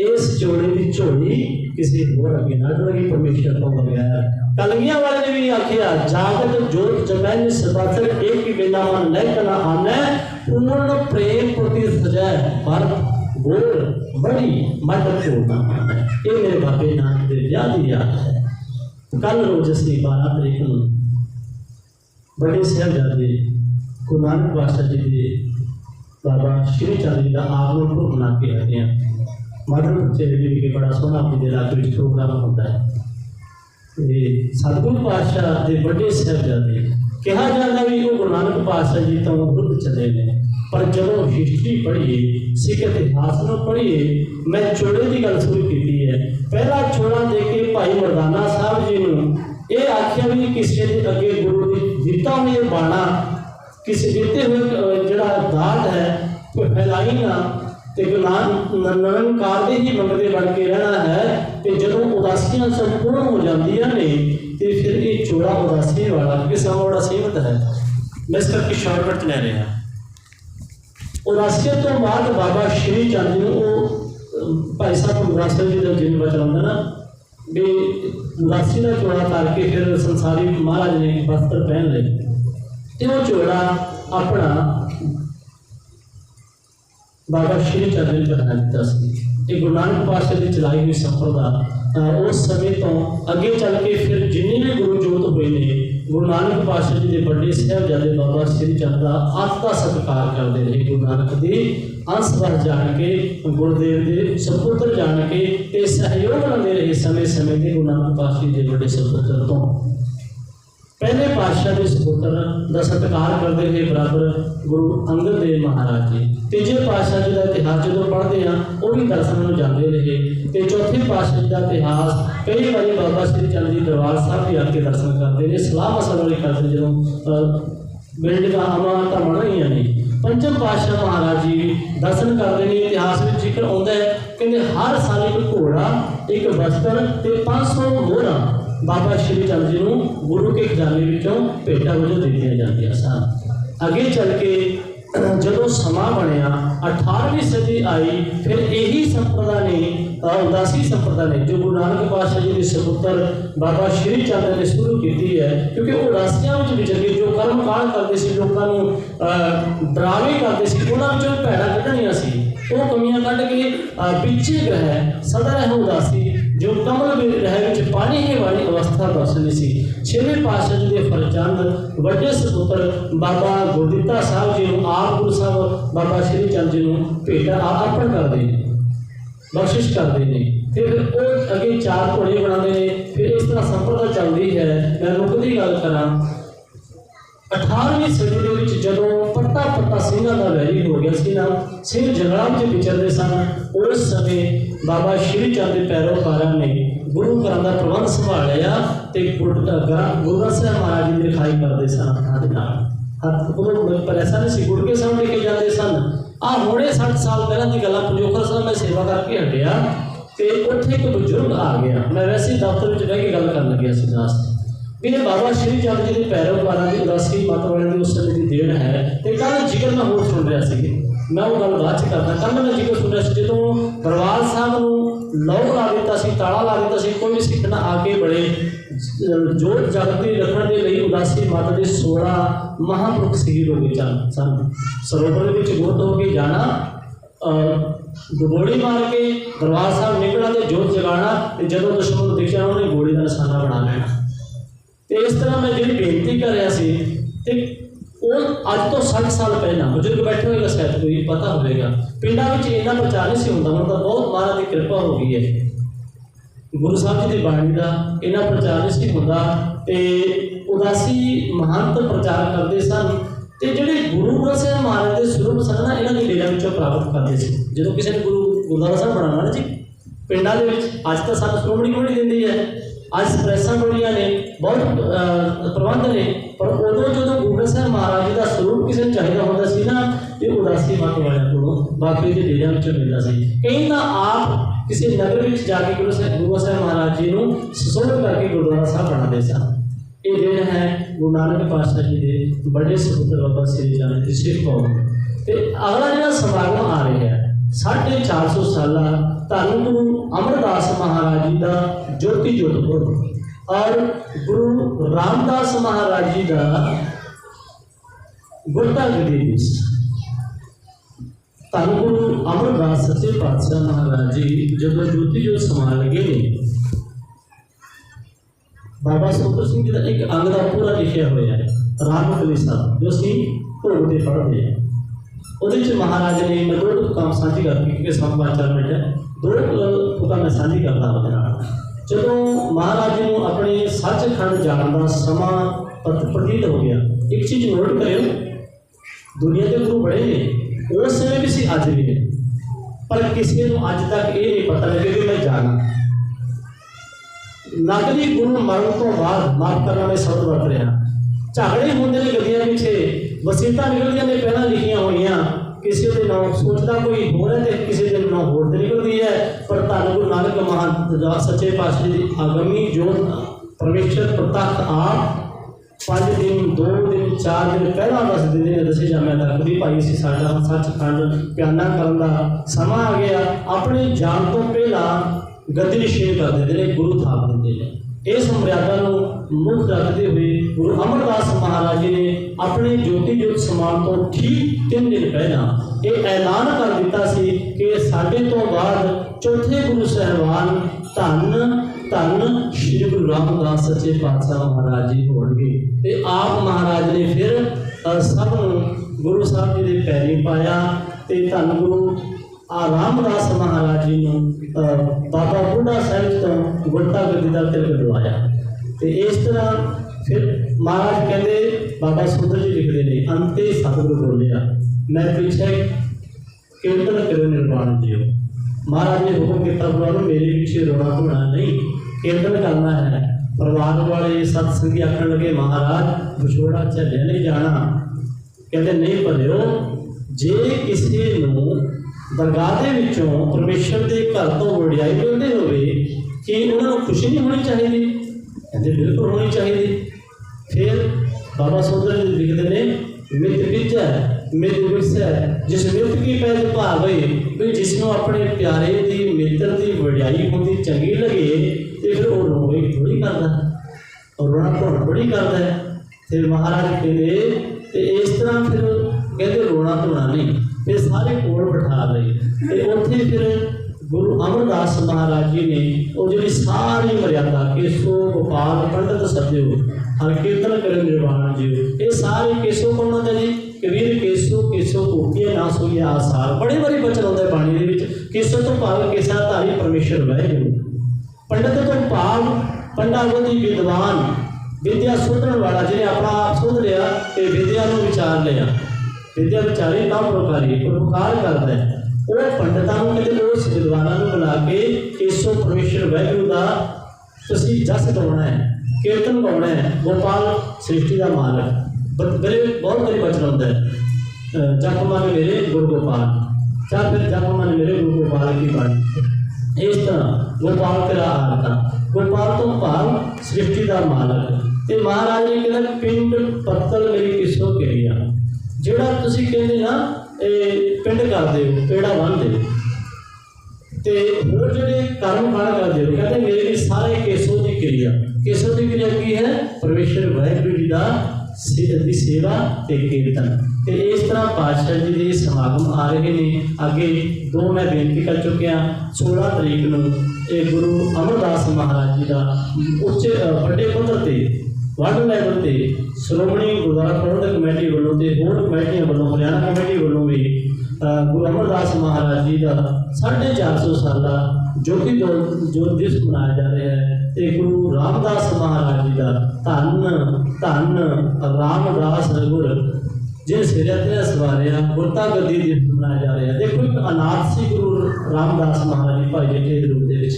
ਇਸ ਜੋੜੇ ਦੀ ਝੋਲੀ ਕਿਸੇ ਹੋਰ ਅੱਗੇ ਨਾ ਡਰੇਗੀ ਪਰਮੇਸ਼ਰ ਤੋਂ ਬਗੈਰ ਕਲਗੀਆਂ ਵਾਲੇ ਨੇ ਵੀ ਆਖਿਆ ਜਾਗਤ ਜੋਤ ਜਮੈਨ ਸਦਾਸਰ ਇੱਕ ਹੀ ਬਿਨਾ ਮਨ ਲੈ ਕਲਾ ਆਨੈ ਪੂਰਨ ਪ੍ਰੇਮ ਪ੍ਰਤੀ ਸਜੈ ਪਰ ਗੋਲ ਬੜੀ ਮਦਦ ਕਰਨਾ ਇਹ ਮੇਰੇ ਬਾਬੇ ਨਾਨਕ ਦੇ ਵਿਆਹ ਦੀ ਯਾਦ ਹੈ ਕੱਲ ਰੋਜ਼ ਅਸੀਂ 12 ਤਰੀਕ ਨੂੰ ਬੜੇ ਸਾਹਿਬਜ਼ਾਦੇ ਗੁਰੂ ਨਾਨਕ ਪਾਤਸ਼ਾਹ ਜੀ ਦੇ ਬਾਬਾ ਸ਼੍ਰੀ ਚੰਦ ਜੀ ਦਾ ਆਗਮਨ ਪੁਰਬ ਮਨਾ ਕੇ ਹਟੇ ਹਾਂ ਮਾਡਲ ਚੇਲੇ ਕੇ ਬੜਾ ਸੋਹਣਾ ਆਪਣੇ ਦੇ ਰਾਤ ਵਿੱਚ ਪ੍ਰੋਗਰਾਮ ਹੁੰਦਾ ਹੈ ਤੇ ਸਤਿਗੁਰੂ ਪਾਤਸ਼ਾਹ ਦੇ ਵੱਡੇ ਸਾਹਿਬਜ਼ਾਦੇ ਕਿਹਾ ਜਾਂਦਾ ਵੀ ਉਹ ਗੁਰੂ ਨਾਨਕ ਪਾਤਸ਼ਾਹ ਜੀ ਤੋਂ ਬੁੱਧ ਚਲੇ ਨੇ ਪਰ ਜਦੋਂ ਹਿਸਟਰੀ ਪੜ੍ਹੀਏ, ਸਿੱਖ ਇਤਿਹਾਸ ਨੂੰ ਪੜ੍ਹੀਏ, ਮੈਂ ਚੋੜੇ ਦੀ ਗੱਲ ਸ਼ੁਰੂ ਕੀਤੀ ਹੈ। ਪਹਿਲਾ ਚੋੜਾ ਦੇ ਕੇ ਭਾਈ ਮਰਦਾਨਾ ਸਾਹਿਬ ਜੀ ਨੂੰ ਇਹ ਆਖਿਆ ਵੀ ਕਿਸੇ ਦੇ ਅੱਗੇ ਗੁਰੂ ਦੀ ਦਿੱਤਾ ਹੋਇਆ ਬਾਣਾ, ਕਿਸੇ ਦਿੱਤੇ ਹੋਏ ਜਿਹੜਾ ਦਾਤ ਹੈ ਕੋਈ ਫੈਲਾਈ ਨਾ ਤੇ ਗੁਨਾਹ ਨਿਰੰਕਾਰ ਦੇ ਹੀ ਮੰਗਦੇ ਬਣ ਕੇ ਰਹਿਣਾ ਹੈ ਤੇ ਜਦੋਂ ਉਦਾਸੀਆਂ ਸੰਪੂਰਨ ਹੋ ਜਾਂਦੀਆਂ ਨੇ, ਤੇ ਫਿਰ ਇਹ ਚੋੜਾ ਉਦਾਸੀ ਵਾਲਾ ਕਿਉਂਕਿ ਬੜਾ ਸੀਮਤ ਹੈ? ਮੈਂ ਇਸ ਕਰਕੇ ਸ਼ਾਰਟਕਟ ਲੈ ਰਿਹਾ। ਉਦਾਸੀਆਂ ਤੋਂ ਬਾਅਦ ਬਾਬਾ ਸ਼੍ਰੀ ਚੰਦ ਜੀ ਨੂੰ ਉਹ ਭਾਈ ਸਾਹਿਬ ਗੁਰਦਾਸਰ ਜੀ ਦਾ ਜਿਨ ਬਚਾਉਂਦਾ ਨਾ, ਵੀ ਉਦਾਸੀ ਦਾ ਚੋੜਾ ਤਾਰ ਕੇ ਫਿਰ ਸੰਸਾਰੀ ਮਹਾਰਾਜ ਨੇ ਵਸਤਰ ਪਹਿਨ ਲਏ। ਤੇ ਉਹ ਚੋੜਾ ਆਪਣਾ ਬਾਬਾ ਸ਼੍ਰੀ ਚੰਦ ਜੀ ਬਣਾ ਦਿੱਤਾ ਸੀ ਇਹ ਗੁਰੂ ਨਾਨਕ ਪਾਤਸ਼ਾਹ ਦੀ ਚਲਾਈ ਹੋਈ ਸੰਪਰਦਾ ਉਸ ਸਮੇਂ ਤੋਂ ਅੱਗੇ ਚੱਲ ਕੇ ਫਿਰ ਜਿੰਨੇ ਵੀ ਗੁਰੂ ਜੋਤ ਹੋਏ ਨੇ, ਗੁਰੂ ਨਾਨਕ ਪਾਤਸ਼ਾਹ ਜੀ ਦੇ ਵੱਡੇ ਸਾਹਿਬਜ਼ਾਦੇ ਬਾਬਾ ਸ਼੍ਰੀ ਚੰਦ ਦਾ ਆਪ ਦਾ ਸਤਿਕਾਰ ਕਰਦੇ ਰਹੇ ਗੁਰੂ ਨਾਨਕ ਦੇ। ਅੰਸ਼ ਵਰ ਜਾਣ ਕੇ, ਗੁਰਦੇਵ ਦੇ ਸਪੁੱਤਰ ਜਾਣ ਕੇ ਤੇ ਸਹਿਯੋਗ ਲੈਂਦੇ ਰਹੇ ਸਮੇਂ ਸਮੇਂ ਤੇ ਗੁਰੂ ਨਾਨਕ ਪਾਤਸ਼ਾਹ ਜੀ ਦੇ ਵੱਡੇ ਸਪੁੱਤਰ ਤੋਂ। ਪਹਿਲੇ ਪਾਤਸ਼ਾਹ ਦੇ ਸਪੁੱਤਰ ਦਾ ਸਤਿਕਾਰ ਕਰਦੇ ਹੋਏ ਬਰਾਬਰ ਗੁਰੂ ਅੰਗਦ ਦੇਵ ਮਹਾਰਾਜ ਜੀ। ਤੀਜੇ ਪਾਤਸ਼ਾਹ ਜੀ ਦਾ ਇਤਿਹਾਸ ਜਦੋਂ ਪੜ੍ਹਦੇ ਆ ਉਹ ਵੀ ਦਰਸ਼ਨ ਨੂੰ ਜਾਂਦੇ ਰਹੇ। ਤੇ ਚੌਥੇ ਪਾਤਸ਼ਾਹ ਜੀ ਦਾ ਇਤਿਹਾਸ ਕਈ ਵਾਰੀ ਬਾਬਾ ਸ੍ਰੀ ਚੰਦ ਜੀ ਦਰਬਾਰ ਸਾਹਿਬ ਵੀ ਆ ਕੇ ਦਰਸ਼ਨ ਕਰਦੇ ਨੇ। ਸਲਾਹ ਮਸਲ ਵਾਲੀ ਕਰਦੇ ਜਦੋਂ ਅਹ, ਬਿਲਡਿੰਗਾਂ ਆਵਾਂ ਤਾਂ ਬਣ ਰਹੀਆਂ ਨੇ ਪੰਚਮ ਪਾਤਸ਼ਾਹ ਮਹਾਰਾਜ ਜੀ ਦਰਸ਼ਨ ਕਰਦੇ ਨੇ। ਇਤਿਹਾਸ ਵਿੱਚ ਜ਼ਿਕਰ ਆਉਂਦਾ ਹੈ ਕਹਿੰਦੇ ਹਰ ਸਾਲ ਇੱਕ ਘੋੜਾ ਇੱਕ ਬਸਤਰ ਤੇ 500 ਮੋਹਰਾਂ ਬਾਬਾ ਸ਼੍ਰੀ ਚੰਦ ਜੀ ਨੂੰ ਗੁਰੂ ਕੇ ਖਜ਼ਾਨੇ ਵਿੱਚੋਂ ਭੇਟਾ ਵਜੋਂ ਦਿੱਤੀਆਂ ਜਾਂਦੀਆਂ ਸਨ। ਅੱਗੇ ਚੱਲ ਕੇ ਜਦੋਂ ਸਮਾਂ ਬਣਿਆ 18ਵੀਂ ਸਦੀ ਆਈ ਫਿਰ ਇਹੀ ਸੰਪਰਦਾ ਨੇ ਉਦਾਸੀ ਸੰਪਰਦਾ ਨੇ ਜੋ ਗੁਰੂ ਨਾਨਕ ਪਾਤਸ਼ਾਹ ਜੀ ਦੇ ਸਪੁੱਤਰ ਬਾਬਾ ਸ਼੍ਰੀ ਚੰਦ ਨੇ ਸ਼ੁਰੂ ਕੀਤੀ ਹੈ ਕਿਉਂਕਿ ਉਦਾਸੀਆਂ ਵਿੱਚ ਵਿਚਰ ਕੇ ਜੋ ਕਰਮ ਕਾਂਡ ਕਰਦੇ ਸੀ ਲੋਕਾਂ ਨੂੰ ਅਹ, ਡਰਾਵੇ ਕਰਦੇ ਸੀ ਉਹਨਾਂ ਵਿੱਚੋਂ ਭੈੜਾ ਕੱਢਣੀਆਂ ਸੀ। ਉਹ ਕਮੀਆਂ ਕੱਢ ਕੇ ਪਿੱਛੇ ਗਏ ਸਦਾ ਰਹਿ ਉਦਾਸੀ ਜੋ ਕਮਲ ਵਿੱਚ ਰਹਿ ਵਿੱਚ ਪਾਣੀ ਹੀ ਵਾਲੀ ਅਵਸਥਾ ਬਸਣੀ ਸੀ। ਛੇਵੇਂ ਪਾਤਸ਼ਾਹ ਜੀ ਦੇ ਫਰਜ਼ੰਦ ਵੱਡੇ ਸਪੁੱਤਰ ਬਾਬਾ ਗੁਰਦਿੱਤਾ ਸਾਹਿਬ ਜੀ ਨੂੰ ਆਪ ਗੁਰੂ ਸਾਹਿਬ ਬਾਬਾ ਸ਼੍ਰੀ ਚੰਦ ਜੀ ਨੂੰ ਭੇਟਾ ਅਰਪਣ ਕਰਦੇ ਨੇ, ਬਖਸ਼ਿਸ਼ ਕਰਦੇ ਨੇ। ਫਿਰ ਉਹ ਅੱਗੇ ਚਾਰ ਘੋੜੇ ਬਣਾਉਂਦੇ ਨੇ, ਫਿਰ ਇਸ ਤਰ੍ਹਾਂ ਸੰਪਰਦਾ ਚੱਲਦੀ ਹੈ। ਮੈਂ ਮੁੱਕਦੀ ਗੱਲ ਕਰਾਂ 18ਵੀਂ ਸਦੀ ਦੇ ਵਿੱਚ ਜਦੋਂ ਪੱਟਾ ਪੱਟਾ ਸਿੰਘਾਂ ਦਾ ਵੈਰੀ ਹੋ ਗਿਆ ਸੀ ਨਾ, ਸਿੰਘ ਜੰਗਲਾਂ ਵਿੱਚ ਵਿਚਰਦੇ ਸਨ, ਉਸ ਸਮੇਂ ਬਾਬਾ ਸ਼੍ਰੀ ਚੰਦ ਦੇ ਪੈਰੋਕਾਰਾਂ ਨੇ ਗੁਰੂ ਘਰਾਂ ਦਾ ਪ੍ਰਬੰਧ ਸੰਭਾਲਿਆ ਤੇ ਗੁਰੂ ਗੁਰੂ ਗ੍ਰੰਥ ਸਾਹਿਬ ਮਹਾਰਾਜ ਜੀ ਦੀ ਲਿਖਾਈ ਕਰਦੇ ਸਨ ਹੱਥ ਨਾਲ। ਹੱਥ ਉਹ ਪਰ ਐਸਾ ਨਹੀਂ ਸੀ ਗੁਰੂ ਕੇ ਸਾਹਮਣੇ ਕੇ ਜਾਂਦੇ ਸਨ। ਆ ਹੁਣੇ 60 ਸਾਲ ਪਹਿਲਾਂ ਦੀ ਗੱਲਾਂ ਪੰਜੋਖਰ ਸਾਹਿਬ ਮੈਂ ਸੇਵਾ ਕਰਕੇ ਹਟਿਆ ਤੇ ਉੱਥੇ ਇੱਕ ਬਜ਼ੁਰਗ ਆ ਗਿਆ। ਮੈਂ ਵੈਸੇ ਦਫ਼ਤਰ ਵਿੱਚ ਰਹਿ ਕੇ ਗੱਲ ਕਰਨ ਲੱਗਿਆ ਸੀ ਦਾਸ। ਵੀ ਬਾਬਾ ਸ਼੍ਰੀ ਚੰਦ ਜੀ ਦੇ ਪੈਰੋਕਾਰਾਂ ਦੀ ਉਦਾਸੀ ਮਤ ਵਾਲਿਆਂ ਦੀ ਉਸ ਸਮੇਂ ਦੀ ਦੇਣ ਹੈ ਤੇ ਕੱਲ ਜ਼ਿਕਰ ਮੈਂ ਹੋਰ ਸੁਣ ਰਿਹਾ ਸੀ। ਮੈਂ ਉਹ ਗੱਲ ਬਾਅਦ ਚ ਕਰਦਾ। ਕੱਲ ਮੈਂ ਜ਼ਿਕਰ ਸੁਣ ਰਿਹਾ ਸੀ, ਜਦੋਂ ਦਰਬਾਰ ਸਾਹਿਬ ਨੂੰ ਲੌਕ ਲਾ ਦਿੱਤਾ ਸੀ, ਤਾਲਾ ਲਾ ਦਿੱਤਾ ਸੀ, ਕੋਈ ਵੀ ਸਿੱਖ ਨਾ ਆ ਕੇ ਬੜੇ ਜੋਤ ਜਾਗਦੀ ਰੱਖਣ ਦੇ ਲਈ ਉਦਾਸੀ ਮਤ ਦੇ 16 ਮਹਾਂਪੁਰਖ ਸ਼ਹੀਦ ਹੋ ਗਏ ਚੰਨ ਸਨ। ਸਰੋਵਰ ਦੇ ਵਿੱਚ ਗੁਰਤ ਹੋ ਕੇ ਜਾਣਾ ਗੋਲੀ ਮਾਰ ਕੇ ਦਰਬਾਰ ਸਾਹਿਬ ਨਿਕਲਣਾ ਤੇ ਜੋਤ ਜਗਾਉਣਾ ਤੇ ਜਦੋਂ ਦੁਸ਼ਮਣ ਨੂੰ ਦੇਖਿਆ ਉਹਨੇ ਗੋਲੀ ਦਾ ਨਿਸ਼ਾਨਾ ਬਣਾ ਲੈਣਾ। ਤੇ ਇਸ ਤਰ੍ਹਾਂ ਮੈਂ ਜਿਹੜੀ ਬੇਨਤੀ ਕਰ ਰਿਹਾ ਸੀ, ਤੇ ਉਹ ਅੱਜ ਤੋਂ 60 ਸਾਲ ਪਹਿਲਾਂ, ਬਜ਼ੁਰਗ ਬੈਠੇ ਹੋਏਗਾ ਸ਼ਾਇਦ, ਕੋਈ ਪਤਾ ਹੋਵੇਗਾ। ਪਿੰਡਾਂ ਵਿੱਚ ਇੰਨਾ ਪ੍ਰਚਾਰ ਨਹੀਂ ਸੀ ਹੁੰਦਾ, ਹੁਣ ਤਾਂ ਬਹੁਤ ਮਹਾਰਾਜ ਦੀ ਕਿਰਪਾ ਹੋ ਗਈ ਹੈ। ਗੁਰੂ ਸਾਹਿਬ ਜੀ ਦੀ ਬਾਣੀ ਦਾ ਇੰਨਾ ਪ੍ਰਚਾਰ ਨਹੀਂ ਸੀ ਹੁੰਦਾ, ਤੇ ਉਦਾਸੀ ਮਹੰਤ ਪ੍ਰਚਾਰ ਕਰਦੇ ਸਨ, ਤੇ ਜਿਹੜੇ ਗੁਰੂ ਗ੍ਰੰਥ ਸਾਹਿਬ ਮਹਾਰਾਜ ਦੇ ਸਰੂਪ ਸਨ ਨਾ, ਇਹਨਾਂ ਦੀ ਲੀਲਾ ਵਿੱਚੋਂ ਪ੍ਰਾਪਤ ਕਰਦੇ ਸੀ। ਜਦੋਂ ਕਿਸੇ ਨੇ ਗੁਰੂ ਗੁਰਦੁਆਰਾ ਸਾਹਿਬ ਬਣਾਉਣਾ ਨਾ ਜੀ, ਪਿੰਡਾਂ ਦੇ ਵਿੱਚ, ਅੱਜ ਤਾਂ ਸਾਨੂੰ ਸ਼੍ਰੋਮਣੀ ਕਮੇਟੀ ਦਿੰਦੀ ਹੈ। ਅੱਜ ਪ੍ਰੈਸਾਂ ਬੜੀਆਂ ਨੇ ਬਹੁਤ ਪ੍ਰਬੰਧ ਨੇ, ਪਰ ਉਦੋਂ ਜਦੋਂ ਗੁਰੂ ਗ੍ਰੰਥ ਸਾਹਿਬ ਮਹਾਰਾਜ ਜੀ ਦਾ ਸਰੂਪ ਕਿਸੇ ਨੂੰ ਚਾਹੀਦਾ ਹੁੰਦਾ ਸੀ ਨਾ ਇਹ ਉਦਾਸੀ ਮਤ ਵਾਲਿਆਂ ਕੋਲੋਂ ਬਾਕੀ ਦੇ ਡੇਰਿਆਂ ਵਿੱਚੋਂ ਮਿਲਦਾ ਸੀ। ਕਈ ਤਾਂ ਆਪ ਕਿਸੇ ਨਗਰ ਵਿੱਚ ਜਾ ਕੇ ਗੁਰੂ ਸਾਹਿਬ ਗੁਰੂ ਸਾਹਿਬ ਮਹਾਰਾਜ ਜੀ ਨੂੰ ਸਸੋਧ ਕਰਕੇ ਗੁਰਦੁਆਰਾ ਸਾਹਿਬ ਬਣਾਉਂਦੇ ਸਨ। ਇਹ ਦਿਨ ਹੈ ਗੁਰੂ ਨਾਨਕ ਪਾਤਸ਼ਾਹ ਜੀ ਦੇ ਬੜੇ ਸੁਪੁੱਤਰ ਬਾਬਾ ਸ੍ਰੀ ਚੰਦ ਜੀ ਸਿੱਖ ਕੌਮ ਤੇ ਅਗਲਾ ਜਿਹੜਾ ਸਮਾਗਮ ਆ ਰਿਹਾ ਹੈ 450 ਸਾਲਾ ਧੰਨ ਗੁਰੂ ਅਮਰਦਾਸ ਮਹਾਰਾਜ ਜੀ ਦਾ ਜੋਤੀ ਜੋਤਪੁਰ। ਔਰ ਗੁਰੂ ਰਾਮਦਾਸ ਮਹਾਰਾਜ ਜੀ ਦਾ ਗੁਰਤਾ ਗਦੀ ਦਿਵਸ। ਧੰਨ ਗੁਰੂ ਅਮਰਦਾਸ ਸੱਚੇ ਪਾਤਸ਼ਾਹ ਮਹਾਰਾਜ ਜੀ ਜਦੋਂ ਜੋਤੀ ਜੋਤ ਸਮਾਨ ਲੱਗੇ ਨੇ। ਬਾਬਾ ਸੁੰਦਰ ਸਿੰਘ ਜੀ ਦਾ ਇੱਕ ਅੰਗ ਦਾ ਪੂਰਾ ਲਿਖਿਆ ਹੋਇਆ ਹੈ, ਰਾਮ ਕਲੀਸਾ, ਜੋ ਅਸੀਂ ਭੋਗ ਤੇ ਪੜ੍ਹਦੇ ਹਾਂ। ਉਹਦੇ ਚ ਮਹਾਰਾਜ ਨੇ ਮੈਂ ਦੋ ਤੁਕਾਂ ਸਾਂਝੀ ਕਰਤੀ ਕਿਉਂਕਿ ਸਮਾਂ ਪੰਜ ਚਾਰ ਮਿੰਟ ਹੈ ਦੋ ਅ, ਤੁਕਾਂ ਮੈਂ ਸਾਂਝੀ ਕਰਦਾ ਉਹਦੇ ਨਾਲ ਜਦੋਂ ਮਹਾਰਾਜ ਨੂੰ ਆਪਣੇ ਸੱਚਖੰਡ ਜਾਣ ਦਾ ਸਮਾਂ ਪ੍ਰਤੀਤ ਹੋ ਗਿਆ ਇੱਕ ਚੀਜ਼ ਨੋਟ ਕਰਿਓ ਦੁਨੀਆ ਦੇ ਗੁਰੂ ਬੜੇ ਨੇ ਉਸ ਸਮੇਂ ਵੀ ਸੀ ਅੱਜ ਵੀ ਨੇ ਪਰ ਕਿਸੇ ਨੂੰ ਅੱਜ ਤੱਕ ਇਹ ਨਹੀਂ ਪਤਾ ਲੱਗਿਆ ਕਿ ਮੈਂ ਜਾਣਾ। ਨਕਲੀ ਗੁਰੂ ਮਰਨ ਤੋਂ ਬਾਅਦ ਮਾਫ ਕਰਨ ਵਾਲੇ ਸ਼ਬਦ ਵਰਤ ਰਿਹਾ। ਝਗੜੇ ਹੁੰਦੇ ਨੇ ਗੱਡੀਆਂ ਪਿੱਛੇ। ਵਸੀਤਾਂ ਨਿਕਲਦੀਆਂ ਨੇ, ਪਹਿਲਾਂ ਲਿਖੀਆਂ ਹੋਈਆਂ। ਕਿਸੇ ਦੇ ਨਾਮ ਸੋਚਦਾ ਕੋਈ ਹੋਰ ਹੈ ਤੇ ਕਿਸੇ ਦੇ ਨਾਮ ਹੋਰ ਤੇ ਨਿਕਲਦੀ ਹੈ। ਪਰ ਧੰਨ ਗੁਰੂ ਨਾਨਕ ਮਹਾਨ ਸੱਚੇ ਪਾਤਸ਼ਾਹ ਦੀ ਆਗਮੀ ਜੋਤ ਪਰਮੇਸ਼ਰ ਪ੍ਰਤੱਖ ਆਪ ਪੰਜ ਦਿਨ, ਦੋ ਦਿਨ, ਚਾਰ ਦਿਨ ਪਹਿਲਾਂ ਦੱਸ ਦਿੰਦੇ ਨੇ, ਦੱਸੇ ਜਾਂਦੇ ਤੱਕ ਵੀ ਭਾਈ ਅਸੀਂ ਸਾਡਾ ਸੱਚਖੰਡ ਪਿਆਨਾ ਕਰਨ ਦਾ ਸਮਾਂ ਆ ਗਿਆ। ਆਪਣੇ ਜਾਣ ਤੋਂ ਪਹਿਲਾਂ ਗਤੀ ਨਿਸ਼ੇਧ ਕਰ ਦਿੰਦੇ ਨੇ, ਗੁਰੂ ਥਾਪ ਦਿੰਦੇ ਨੇ। ਇਸ ਮਰਿਆਦਾ ਨੂੰ ਮੁੱਖ ਰੱਖਦੇ ਹੋਏ ਗੁਰੂ ਅਮਰਦਾਸ ਮਹਾਰਾਜ ਜੀ ਨੇ ਆਪਣੇ ਜੋਤੀ ਜੋਤ ਸਮਾਨ ਤੋਂ ਠੀਕ ਤਿੰਨ ਦਿਨ ਪਹਿਲਾਂ ਇਹ ਐਲਾਨ ਕਰ ਦਿੱਤਾ ਸੀ ਕਿ ਸਾਡੇ ਤੋਂ ਬਾਅਦ ਚੌਥੇ ਗੁਰੂ ਸਾਹਿਬਾਨ ਧੰਨ ਧੰਨ ਸ੍ਰੀ ਗੁਰੂ ਰਾਮਦਾਸ ਸੱਚੇ ਪਾਤਸ਼ਾਹ ਮਹਾਰਾਜ ਜੀ ਹੋਣਗੇ। ਤੇ ਆਪ ਮਹਾਰਾਜ ਨੇ ਫਿਰ ਸਭ ਨੂੰ ਗੁਰੂ ਸਾਹਿਬ ਜੀ ਦੇ ਪੈਰੀ ਪਾਇਆ ਤੇ ਧੰਨ ਗੁਰੂ ਆ ਰਾਮਦਾਸ ਮਹਾਰਾਜ ਜੀ ਨੂੰ ਬਾਬਾ ਬੁੱਢਾ ਸਾਹਿਬ ਤੋਂ ਗੁਰਤਾ ਗੱਦੀ ਦਾ ਤਿਲਕ ਦਵਾਇਆ ਤੇ ਇਸ ਤਰ੍ਹਾਂ ਫਿਰ ਮਹਾਰਾਜ ਕਹਿੰਦੇ, ਬਾਬਾ ਸੁੰਦਰ ਜੀ ਲਿਖਦੇ ਨੇ, ਅੰਤੇ ਸਤਿਗੁਰੂ ਬੋਲਿਆ। ਮੈਂ ਪਿੱਛੇ ਕੀਰਤਨ ਕਰੇ ਨਿਰਵਾਣ ਜੀਓ? ਮਹਾਰਾਜ ਨੇ ਹੁਕਮ ਕੀਤਾ ਬੁਲਾ ਨੂੰ ਮੇਰੇ ਪਿੱਛੇ ਰੋਣਾ ਧੋਣਾ ਨਹੀਂ ਕੀਰਤਨ ਕਰਨਾ ਹੈ? ਪਰਿਵਾਰ ਵਾਲੇ ਸਤ ਸੰਗੀ ਆਖਣ ਲੱਗੇ, ਮਹਾਰਾਜ, ਵਿਛੋੜਾ ਝੱਲਿਆ ਨਹੀਂ ਜਾਣਾ। ਕਹਿੰਦੇ, ਨਹੀਂ ਭਲਿਓ ਜੇ ਕਿਸੇ ਨੂੰ ਦਰਗਾਹ ਦੇ ਵਿੱਚੋਂ ਪਰਮੇਸ਼ਰ ਦੇ ਘਰ ਤੋਂ ਵਡਿਆਈ ਮਿਲਦੀ ਹੋਵੇ ਕਿ ਉਹਨਾਂ ਨੂੰ ਖੁਸ਼ੀ ਨਹੀਂ ਹੋਣੀ ਚਾਹੀਦੀ। ਕਹਿੰਦੇ, ਬਿਲਕੁਲ ਹੋਣੀ ਚਾਹੀਦੀ। ਫਿਰ ਬਾਬਾ ਸੋਦਰ ਜੀ ਲਿਖਦੇ ਨੇ ਮਿਤ ਵਿਚੈ ਮਿਤ ਵਿਸੈ, ਜਿਸ ਮਿਤ ਕੀ ਪੈਜ ਭਾਵੇ, ਵੀ ਜਿਸ ਨੂੰ ਆਪਣੇ ਪਿਆਰੇ ਦੀ, ਮਿੱਤਰ ਦੀ ਵਡਿਆਈ ਹੁੰਦੀ ਚੰਗੀ ਲੱਗੇ, ਤੇ ਫਿਰ ਉਹ ਰੋਵੇ ਥੋੜੀ ਕਰਦਾ। ਔਰ ਰੋਣਾ ਧੋਣਾ ਥੋੜੀ ਕਰਦਾ ਹੈ। ਫਿਰ ਮਹਾਰਾਜ ਕਹਿੰਦੇ, ਤੇ ਇਸ ਤਰ੍ਹਾਂ ਫਿਰ ਕਹਿੰਦੇ ਰੋਣਾ ਧੋਣਾ ਨਹੀਂ। ਫਿਰ ਸਾਰੇ ਕੋਲ ਬਿਠਾ ਲਏ। ਤੇ ਉੱਥੇ ਫਿਰ ਗੁਰੂ ਅਮਰਦਾਸ ਮਹਾਰਾਜ ਜੀ ਨੇ ਉਹ ਜਿਹੜੀ ਸਾਰੀ ਮਰਿਆਦਾ, ਕੇਸੋ, ਗੋਪਾਲ, ਪੰਡਤ ਸੱਜਿਓ, ਹਰ ਕੀਰਤਨ ਕਰੇ ਨਿਰਵਾਣ ਜੀਓ ਇਹ ਸਾਰੇ ਕੇਸੋ ਕੌਣ ਹੁੰਦਾ ਜੀ? ਕਬੀਰ ਕੇਸੋ ਕੇਸੋ ਕੋਟੀਏ ਨਾ ਸੋਈਆ ਆਸਾਰ ਬੜੇ ਬੜੇ ਬਚਨ ਆਉਂਦੇ ਬਾਣੀ ਦੇ ਵਿੱਚ, ਕੇਸੋ ਤੋਂ ਭਾਵ ਕੇਸਾ ਧਾਰੀ ਪਰਮੇਸ਼ਰ ਵਾਹਿਗੁਰੂ। ਪੰਡਤ ਤੋਂ ਭਾਵ ਪੰਡਾਵਤੀ ਵਿਦਵਾਨ, ਵਿਦਿਆ ਸੋਧਣ ਵਾਲਾ ਜਿਹਨੇ ਆਪਣਾ ਆਪ ਸੋਧ ਲਿਆ ਤੇ ਵਿਦਿਆ ਨੂੰ ਵਿਚਾਰ ਲਿਆ। ਵਿਦਿਆ ਵਿਚਾਰੀ ਕੰਮ ਪ੍ਰਕਾਰੀ ਪ੍ਰਕਾਰ ਕਰਦਾ ਹੈ ਉਹ ਪੰਡਤਾਂ ਨੂੰ ਕਿਤੇ ਉਸ ਵਿਦਵਾਨਾਂ ਨੂੰ ਬੁਲਾ ਕੇ ਕੇਸੋ ਪਰਮੇਸ਼ਰ ਵਾਹਿਗੁਰੂ ਦਾ ਤੁਸੀਂ ਜਸ ਗਾਉਣਾ ਹੈ, ਕੀਰਤਨ ਗਾਉਣਾ ਹੈ, ਗੋਪਾਲ ਸ੍ਰਿਸ਼ਟੀ ਦਾ ਮਾਲਕ। ਬੜੇ ਬਹੁਤ ਬੜੇ ਬਚਨ ਹੁੰਦਾ ਹੈ, ਅਹ ਮੇਰੇ ਗੁਰੂ ਗੋਪਾਲ। ਜਾਂ ਫਿਰ ਜਪ ਮਨ ਮੇਰੇ ਗੁਰੂ ਗੋਪਾਲ ਕੀ ਬਾਣੀ। ਇਸ ਤਰ੍ਹਾਂ ਗੋਪਾਲ ਤੇਰਾ ਆਰਤਾ ਗੋਪਾਲ ਤੋਂ ਭਾਵ ਸ੍ਰਿਸ਼ਟੀ ਦਾ ਮਾਲਕ। ਤੇ ਮਹਾਰਾਜ ਨੇ ਕਹਿੰਦਾ ਪਿੰਡ ਪੱਤਲ ਮੇਰੀ ਕਿਸੋ ਕਿਰਿਆ ਜਿਹੜਾ ਤੁਸੀਂ ਕਹਿੰਦੇ ਨਾ, ਇਹ ਪਿੰਡ ਕਰਦੇ ਹੋ, ਪੇੜਾ ਬੰਨ੍ਹਦੇ ਹੋ। ਤੇ ਹੋਰ ਜਿਹੜੇ ਕਰਮ ਕਾਂਡ ਕਰਦੇ ਹੋ, ਕਹਿੰਦੇ ਮੇਰੇ ਸਾਰੇ ਕੇਸੋ ਦੀ ਕਿਰਿਆ। ਕੇਸੋ ਦੀ ਕਿਰਿਆ ਕੀ ਹੈ? ਪਰਮੇਸ਼ਰ ਵਾਹਿਗੁਰੂ ਜੀ ਦਾ ਸੇ- ਦੀ ਸੇਵਾ ਤੇ ਕੀਰਤਨ। ਤੇ ਇਸ ਤਰ੍ਹਾਂ ਪਾਤਸ਼ਾਹ ਜੀ ਦੇ ਸਮਾਗਮ ਆ ਰਹੇ ਨੇ। ਅੱਗੇ ਦੋ ਮੈਂ ਬੇਨਤੀ ਕਰ ਚੁੱਕਿਆ 16 ਤਰੀਕ ਨੂੰ ਇਹ ਗੁਰੂ ਅਮਰਦਾਸ ਮਹਾਰਾਜ ਜੀ ਦਾ ਉੱਚ ਵੱਡੇ ਪੱਧਰ ਤੇ ਵਰਲਡ ਲੈਵਲ ਤੇ ਸ਼੍ਰੋਮਣੀ ਗੁਰਦੁਆਰਾ ਪ੍ਰਬੰਧਕ ਕਮੇਟੀ ਵੱਲੋਂ ਤੇ ਹੋਰ ਕਮੇਟੀਆਂ ਵੱਲੋਂ, ਹਰਿਆਣਾ ਕਮੇਟੀ ਵੱਲੋਂ ਵੀ ਗੁਰੂ ਅਮਰਦਾਸ ਮਹਾਰਾਜ ਜੀ ਦਾ 450 ਸਾਲਾ ਜੋਤੀ ਜੋ ਜੋਤ ਦਿਵਸ ਮਨਾਇਆ ਜਾ ਰਿਹਾ ਹੈ ਤੇ ਗੁਰੂ ਰਾਮਦਾਸ ਮਹਾਰਾਜ ਜੀ ਦਾ ਧੰਨ ਧੰਨ ਰਾਮਦਾਸ ਗੁਰ ਜੇ ਸਿਰਿਆ ਤੇ ਸਵਾਰਿਆ ਗੁਰਤਾ ਗੱਦੀ ਦਿਵਸ ਮਨਾਇਆ ਜਾ ਰਿਹਾ ਦੇਖੋ, ਇੱਕ ਅਨਾਥ ਸੀ ਗੁਰੂ ਰਾਮਦਾਸ ਮਹਾਰਾਜ ਜੀ ਭਾਈ ਜੀ ਦੇ ਰੂਪ ਦੇ ਵਿੱਚ।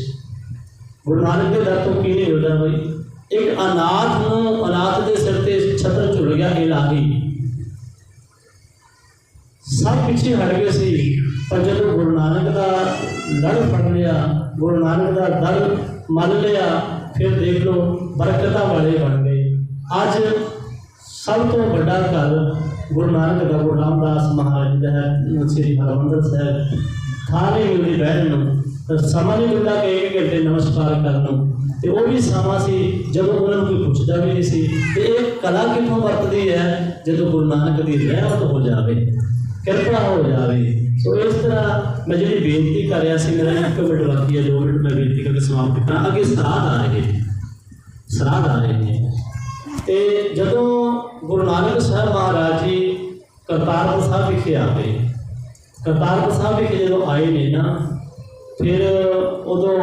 ਗੁਰੂ ਨਾਨਕ ਦੇ ਦਰ ਤੋਂ ਕੀ ਨਹੀਂ ਮਿਲਦਾ ਬਈ? ਇੱਕ ਅਨਾਥ ਨੂੰ ਅਨਾਥ ਦੇ ਸਿਰ ਤੇ ਛਤਰ ਝੁਲ ਗਿਆ ਇਲਾਹੀ ਸਭ ਪਿੱਛੇ ਹਟ ਗਏ ਸੀ, ਪਰ ਜਦੋਂ ਗੁਰੂ ਨਾਨਕ ਦਾ ਲੜ ਫੜ ਲਿਆ, ਗੁਰੂ ਨਾਨਕ ਦਾ ਦਰ ਮੰਨ ਲਿਆ, ਫਿਰ ਦੇਖ ਲਓ ਬਰਕਤਾਂ ਵਾਲੇ ਬਣ ਗਏ। ਅੱਜ ਸਭ ਤੋਂ ਵੱਡਾ ਘਰ ਗੁਰੂ ਨਾਨਕ ਦਾ ਗੁਰੂ ਰਾਮਦਾਸ ਮਹਾਰਾਜ ਜੀ ਦਾ ਹੈ, ਸ੍ਰੀ ਹਰਿਮੰਦਰ ਸਾਹਿਬ, ਥਾਣੇ ਨਹੀਂ ਮਿਲਦੀ ਬਹਿਣ ਨੂੰ। ਸਮਾਂ ਨਹੀਂ ਮਿਲਦਾ ਕਿ ਇੱਕ ਘੰਟੇ ਨਮਸਕਾਰ ਕਰਨ ਨੂੰ। ਤੇ ਉਹ ਵੀ ਸਮਾਂ ਸੀ, ਜਦੋਂ ਉਹਨਾਂ ਨੂੰ ਕੋਈ ਪੁੱਛਦਾ ਵੀ ਨਹੀਂ ਸੀ। ਤੇ ਇਹ ਕਲਾ ਕਿੱਥੋਂ ਵਰਤਦੀ ਹੈ? ਜਦੋਂ ਗੁਰੂ ਨਾਨਕ ਦੀ ਰਹਿਮਤ ਹੋ ਜਾਵੇ, ਕਿਰਪਾ ਹੋ ਜਾਵੇ। ਸੋ ਇਸ ਤਰ੍ਹਾਂ ਮੈਂ ਜਿਹੜੀ ਬੇਨਤੀ ਕਰ ਰਿਹਾ ਸੀ, ਮੇਰਾ ਇੱਕ ਮਿੰਟ ਬਾਕੀ ਹੈ 2 ਮਿੰਟ ਮੈਂ ਬੇਨਤੀ ਕਰਕੇ ਸਮਾਪਤ ਕਰਾਂ। ਅੱਗੇ ਸਰਾਧ ਆ ਰਹੇ ਨੇ। ਸਰਾਧ ਆ ਰਹੇ ਨੇ। ਤੇ ਜਦੋਂ ਗੁਰੂ ਨਾਨਕ ਸਾਹਿਬ ਮਹਾਰਾਜ ਜੀ ਕਰਤਾਰਪੁਰ ਸਾਹਿਬ ਵਿਖੇ ਆ ਗਏ, ਕਰਤਾਰਪੁਰ ਸਾਹਿਬ ਵਿਖੇ ਜਦੋਂ ਆਏ ਨੇ ਨਾ ਫਿਰ ਉਦੋਂ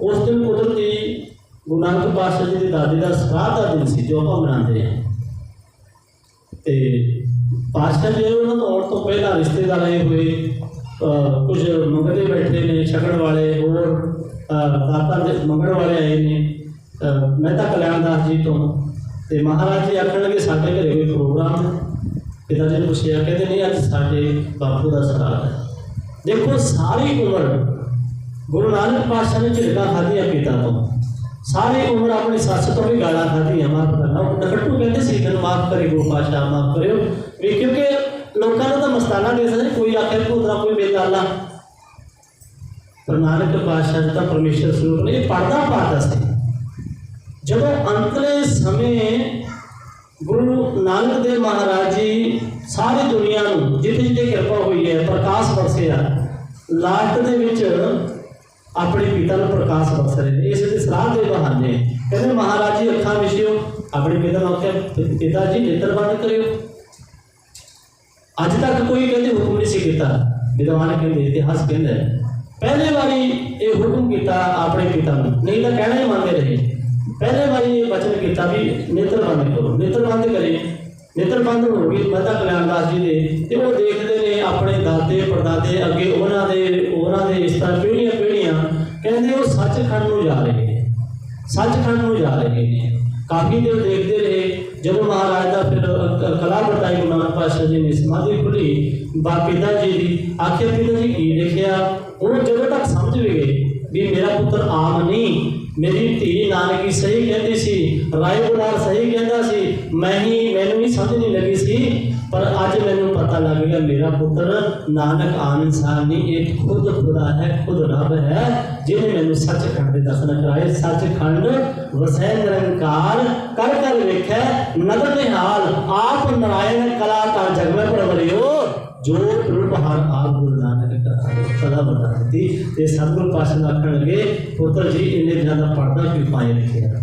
ਉਸ ਦਿਨ ਕੁਦਰਤੀ ਗੁਰੂ ਨਾਨਕ ਪਾਤਸ਼ਾਹ ਜੀ ਦੇ ਦਾਦੇ ਦਾ ਸਰਾਧ ਦਾ ਦਿਨ ਸੀ, ਜੋ ਆਪਾਂ ਮਨਾਉਂਦੇ ਹਾਂ। ਤੇ ਪਾਤਸ਼ਾਹ ਜੀ ਉਹਨਾਂ ਤੋਂ ਆਉਣ ਤੋਂ ਪਹਿਲਾਂ ਰਿਸ਼ਤੇਦਾਰ ਆਏ ਹੋਏ ਕੁਝ ਮੰਗਦੇ ਬੈਠੇ ਨੇ, ਛਕਣ ਵਾਲੇ, ਹੋਰ ਦਾਤਾ ਦੇ ਮੰਗਣ ਵਾਲੇ ਆਏ ਨੇ। ਅਹ ਮਹਿਤਾ ਕਲਿਆਣਦਾਸ ਜੀ ਤੋਂ। ਤੇ ਮਹਾਰਾਜ ਜੀ ਆਖਣ ਲੱਗੇ, ਸਾਡੇ ਘਰੇ ਕੋਈ ਪ੍ਰੋਗਰਾਮ ਹੈ? ਪਿਤਾ ਜੀ ਨੇ ਪੁੱਛਿਆ, ਕਹਿੰਦੇ ਨਹੀਂ, ਅੱਜ ਸਾਡੇ ਬਾਪੂ ਦਾ ਸਰਾਧ ਹੈ। ਦੇਖੋ, ਸਾਰੀ ਉਮਰ ਗੁਰੂ ਨਾਨਕ ਪਾਤਸ਼ਾਹ ਨੇ ਝਿੜਕਾਂ ਖਾਧੀਆਂ ਪਿਤਾ ਤੋਂ। ਸਾਰੀ ਉਮਰ ਆਪਣੀ ਸੱਸ ਤੋਂ ਵੀ ਗਾਲਾਂ ਖਾਧੀਆਂ, ਮਾਫ ਕਰਨਾ। ਉਹ ਡਕਟੂ ਕਹਿੰਦੇ ਸੀ, ਮੈਨੂੰ ਮਾਫ ਕਰੇ ਗੁਰੂ ਪਾਤਸ਼ਾਹ, ਮਾਫ ਕਰਿਓ। ਵੀ ਕਿਉਂਕਿ ਲੋਕਾਂ ਨੂੰ ਤਾਂ ਮਸਤਾਨਾ ਦੇ ਸਕਦੇ ਕੋਈ ਆਖੇ ਭੂਤਰਾ ਕੋਈ ਬੇਦਾਲਾ ਪਰ ਨਾਨਕ ਪਾਤਸ਼ਾਹ ਜੀ ਤਾਂ ਪਰਮੇਸ਼ਰ ਸਰੂਪ ਨੇ ਇਹ ਪਰਦਾ ਪਾਤਾ ਸੀ। ਜਦੋਂ ਅੰਤਲੇ ਸਮੇਂ ਗੁਰੂ ਨਾਨਕ ਦੇਵ ਮਹਾਰਾਜ ਜੀ ਸਾਰੀ ਦੁਨੀਆ ਨੂੰ ਜਿੱਥੇ ਜਿੱਥੇ ਕਿਰਪਾ ਹੋਈ ਹੈ, ਪ੍ਰਕਾਸ਼ ਬਰਸਿਆ ਲਾਸਟ ਦੇ ਵਿੱਚ ਆਪਣੇ ਪਿਤਾ ਨੂੰ ਪ੍ਰਕਾਸ਼ ਬਖਸ਼ ਰਹੇ ਨੇ। ਇਸ ਦੇ ਸਲਾਹ ਦੇ ਬਹਾਨੇ ਕਹਿੰਦੇ ਮਹਾਰਾਜ ਜੀ, ਅੱਖਾਂ ਵਿਛਿਓ। ਆਪਣੇ ਪਿਤਾ ਨੂੰ ਆਖਿਆ, ਪਿਤਾ ਜੀ, ਨੇਤਰ ਬੰਦ ਕਰਿਓ। ਅੱਜ ਤੱਕ ਕੋਈ ਕਹਿੰਦੇ ਹੁਕਮ ਨਹੀਂ ਸੀ ਕੀਤਾ। ਵਿਦਵਾਨ ਕਹਿੰਦੇ, ਇਤਿਹਾਸ ਕਹਿੰਦਾ ਪਹਿਲੇ ਵਾਰੀ ਇਹ ਹੁਕਮ ਕੀਤਾ ਆਪਣੇ ਪਿਤਾ ਨੂੰ। ਨਹੀਂ ਤਾਂ ਕਹਿਣਾ ਹੀ ਮੰਨਦੇ ਰਹੇ। ਪਹਿਲੇ ਵਾਰੀ ਇਹ ਬਚਨ ਕੀਤਾ ਵੀ ਨੇਤਰ ਬੰਦ ਕਰੋ। ਨੇਤਰ ਬੰਦ ਕਰੇ। ਨੇਤਰ ਬੰਦ ਹੋ ਗਏ ਕਲਿਆਣ ਦਾਸ ਜੀ ਦੇ। ਤੇ ਉਹ ਦੇਖਦੇ ਨੇ ਆਪਣੇ ਦਾਦੇ ਪੜਦਾਦੇ ਅੱਗੇ ਉਹਨਾਂ ਦੇ ਉਹਨਾਂ ਦੇ ਇਸ ਤਰ੍ਹਾਂ ਸੱਚਖੰਡ ਨੂੰ ਜਾ ਰਹੇ ਨੇ ਕਾਫੀ ਦੇਰ ਦੇਖਦੇ ਰਹੇ। ਜਦੋਂ ਮਹਾਰਾਜ ਦਾ ਫਿਰ ਕਲਾ ਬਤਾਈ ਗੁਰੂ ਨਾਨਕ ਪਾਤਸ਼ਾਹ ਜੀ ਨੇ ਸਮਾਧੀ ਖੁੱਲੀ ਬਾਪਿਤਾ ਜੀ ਦੀ ਆਖਿਰ ਪਿਤਾ ਜੀ ਕੀ ਲਿਖਿਆ ਉਹ ਜਦੋਂ ਤੱਕ ਸਮਝ ਵੀ ਗਏ ਵੀ ਮੇਰਾ ਪੁੱਤਰ ਆਮ ਨਹੀਂ, ਮੇਰੀ ਧੀ ਨਾਨਕੀ ਸਹੀ ਕਹਿੰਦੀ ਸੀ, ਰਾਏ ਬੁਲਾਰ ਸਹੀ ਕਹਿੰਦਾ ਸੀ, ਮੈਂ ਹੀ ਮੈਨੂੰ ਪਤਾ ਲੱਗ ਗਿਆ ਮੇਰਾ ਪੁੱਤਰ ਨਾਨਕ ਆਮ ਇਨਸਾਨ ਇਹ ਖੁਦ ਖੁਦਾ ਹੈ ਖੁਦ ਰੱਬ ਹੈ ਜਿਹਨੇ ਮੈਨੂੰ ਸੱਚਖੰਡ ਦੇ ਦਰਸ਼ਨ ਕਰਾਏ। ਸੱਚਖੰਡ ਵਸੈ ਨਿਰੰਕਾਰ ਕਰ ਕਰ ਵੇਖੈ ਨਦਰ ਨਿਹਾਲ ਆਪ ਨਾਰਾਇਣ ਕਲਾ ਕਾ ਜਗ ਮੈਂ ਪਰਵਰਿਓ। ਜੋ ਰੂਪ ਹਰ ਆਪ ਗੁਰੂ ਨਾਨਕ ਕਰਾਏ ਸਦਾ ਬਤਾ ਦਿੱਤੀ ਤੇ ਸਤਿਗੁਰ ਪਾਸ਼ਾ ਆਖਣ ਲੱਗੇ। ਪੁੱਤਰ ਜੀ ਇੰਨੇ ਦਿਨਾਂ ਦਾ ਪੜਦਾ ਕਿਉਂ ਪਾਏ ਰੱਖਿਆ?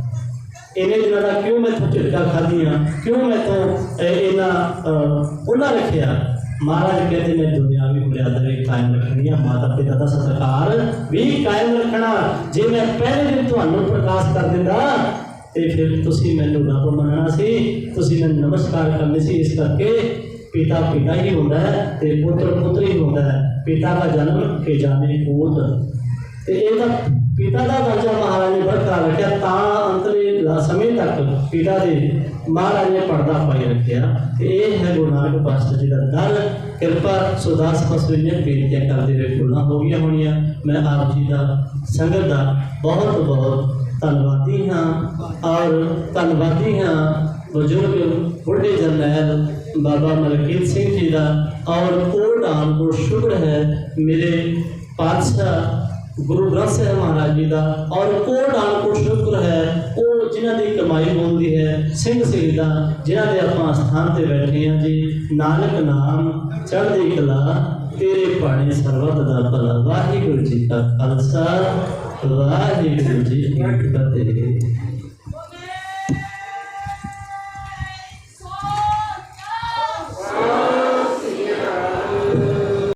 ਇੰਨੇ ਦਿਨਾਂ ਦਾ ਕਿਉਂ ਮੈਂ ਤੋਂ ਝਟਕਾ ਖਾਧੀਆਂ? ਕਿਉਂ ਮੈਂ ਤੋਂ ਇਹਨਾਂ ਅਹ, ਉਹਨਾਂ ਰੱਖਿਆ? ਮਹਾਰਾਜ ਕਹਿੰਦੇ ਮੈਂ ਦੁਨਿਆਵੀ ਮਰਿਆਦਾ ਵੀ ਕਾਇਮ ਰੱਖਣੀ ਆ ਮਾਤਾ ਪਿਤਾ ਦਾ ਸਤਿਕਾਰ ਵੀ ਕਾਇਮ ਰੱਖਣਾ। ਜੇ ਮੈਂ ਪਹਿਲੇ ਦਿਨ ਤੁਹਾਨੂੰ ਪ੍ਰਕਾਸ਼ ਕਰ ਦਿੰਦਾ, ਤੇ ਫਿਰ ਤੁਸੀਂ ਮੈਨੂੰ ਰੱਬ ਮੰਨਣਾ ਸੀ, ਤੁਸੀਂ ਮੈਨੂੰ ਨਮਸਕਾਰ ਕਰਨੇ ਸੀ। ਇਸ ਕਰਕੇ ਪਿਤਾ ਪਿਤਾ ਹੀ ਹੁੰਦਾ ਹੈ ਤੇ ਪੁੱਤਰ ਪੁੱਤਰ ਹੀ ਹੁੰਦਾ ਹੈ। ਪਿਤਾ ਦਾ ਜਨਮ ਕੇ ਜਾਣੇ ਪੂਤ ਤੇ ਇਹਦਾ ਪਿਤਾ ਦਾ ਦਰਜਾ ਮਹਾਰਾਜ ਨੇ ਬਰਕਰਾਰ ਰੱਖਿਆ, ਤਾਂ ਅੰਤਲੇ ਸਮੇਂ ਤੱਕ ਪਿਤਾ ਦੇ ਮਹਾਰਾਜ ਨੇ ਪਰਦਾ ਪਾਈ ਰੱਖਿਆ। ਤੇ ਇਹ ਹੈ ਗੁਰੂ ਨਾਨਕ ਪਾਤਸ਼ਾਹ ਜੀ ਦਾ ਦਰ। ਕਿਰਪਾ ਸੁਦਾਸ ਪਸੂ ਨੇ ਬੇਨਤੀਆਂ ਕਰਦੇ ਹੋਏ ਫੁੱਲਾਂ ਹੋ ਗਈਆਂ ਹੋਣੀਆਂ। ਮੈਂ ਆਪ ਜੀ ਦਾ ਸੰਗਤ ਦਾ ਬਹੁਤ ਬਹੁਤ ਧੰਨਵਾਦੀ ਹਾਂ ਔਰ ਧੰਨਵਾਦੀ ਹਾਂ ਬਜ਼ੁਰਗ ਬੁੱਢੇ ਜਰਨੈਲ ਬਾਬਾ ਮਲਕੀਤ ਸਿੰਘ ਜੀ ਦਾ। ਔਰ ਕੋਟ ਆਨਪੁਰ ਸ਼ੁਕਰ ਹੈ, ਮੇਰੇ ਪਾਤਸ਼ਾਹ ਗੁਰੂ ਗ੍ਰੰਥ ਸਾਹਿਬ ਮਹਾਰਾਜ ਜੀ ਦਾ ਔਰ ਕੋਟ ਆਨਪੁਰ ਸ਼ੁਕਰ ਹੈ ਉਹ ਜਿਨ੍ਹਾਂ ਦੀ ਕਮਾਈ ਹੁੰਦੀ ਹੈ, ਸਿੰਘ ਦਾ, ਜਿਨ੍ਹਾਂ ਦੇ ਆਪਾਂ ਸਥਾਨ ਤੇ ਬੈਠੇ ਹਾਂ ਜੀ, ਨਾਨਕ ਨਾਮ ਚੜ੍ਹਦੀ ਕਲਾ, ਤੇਰੇ ਬਾਣੀ ਸਰਬਤ ਦਾ ਭਲਾ, ਵਾਹਿਗੁਰੂ ਜੀ ਕਾ ਖਾਲਸਾ, ਵਾਹਿਗੁਰੂ ਜੀ ਕੀ ਫਤਿਹ।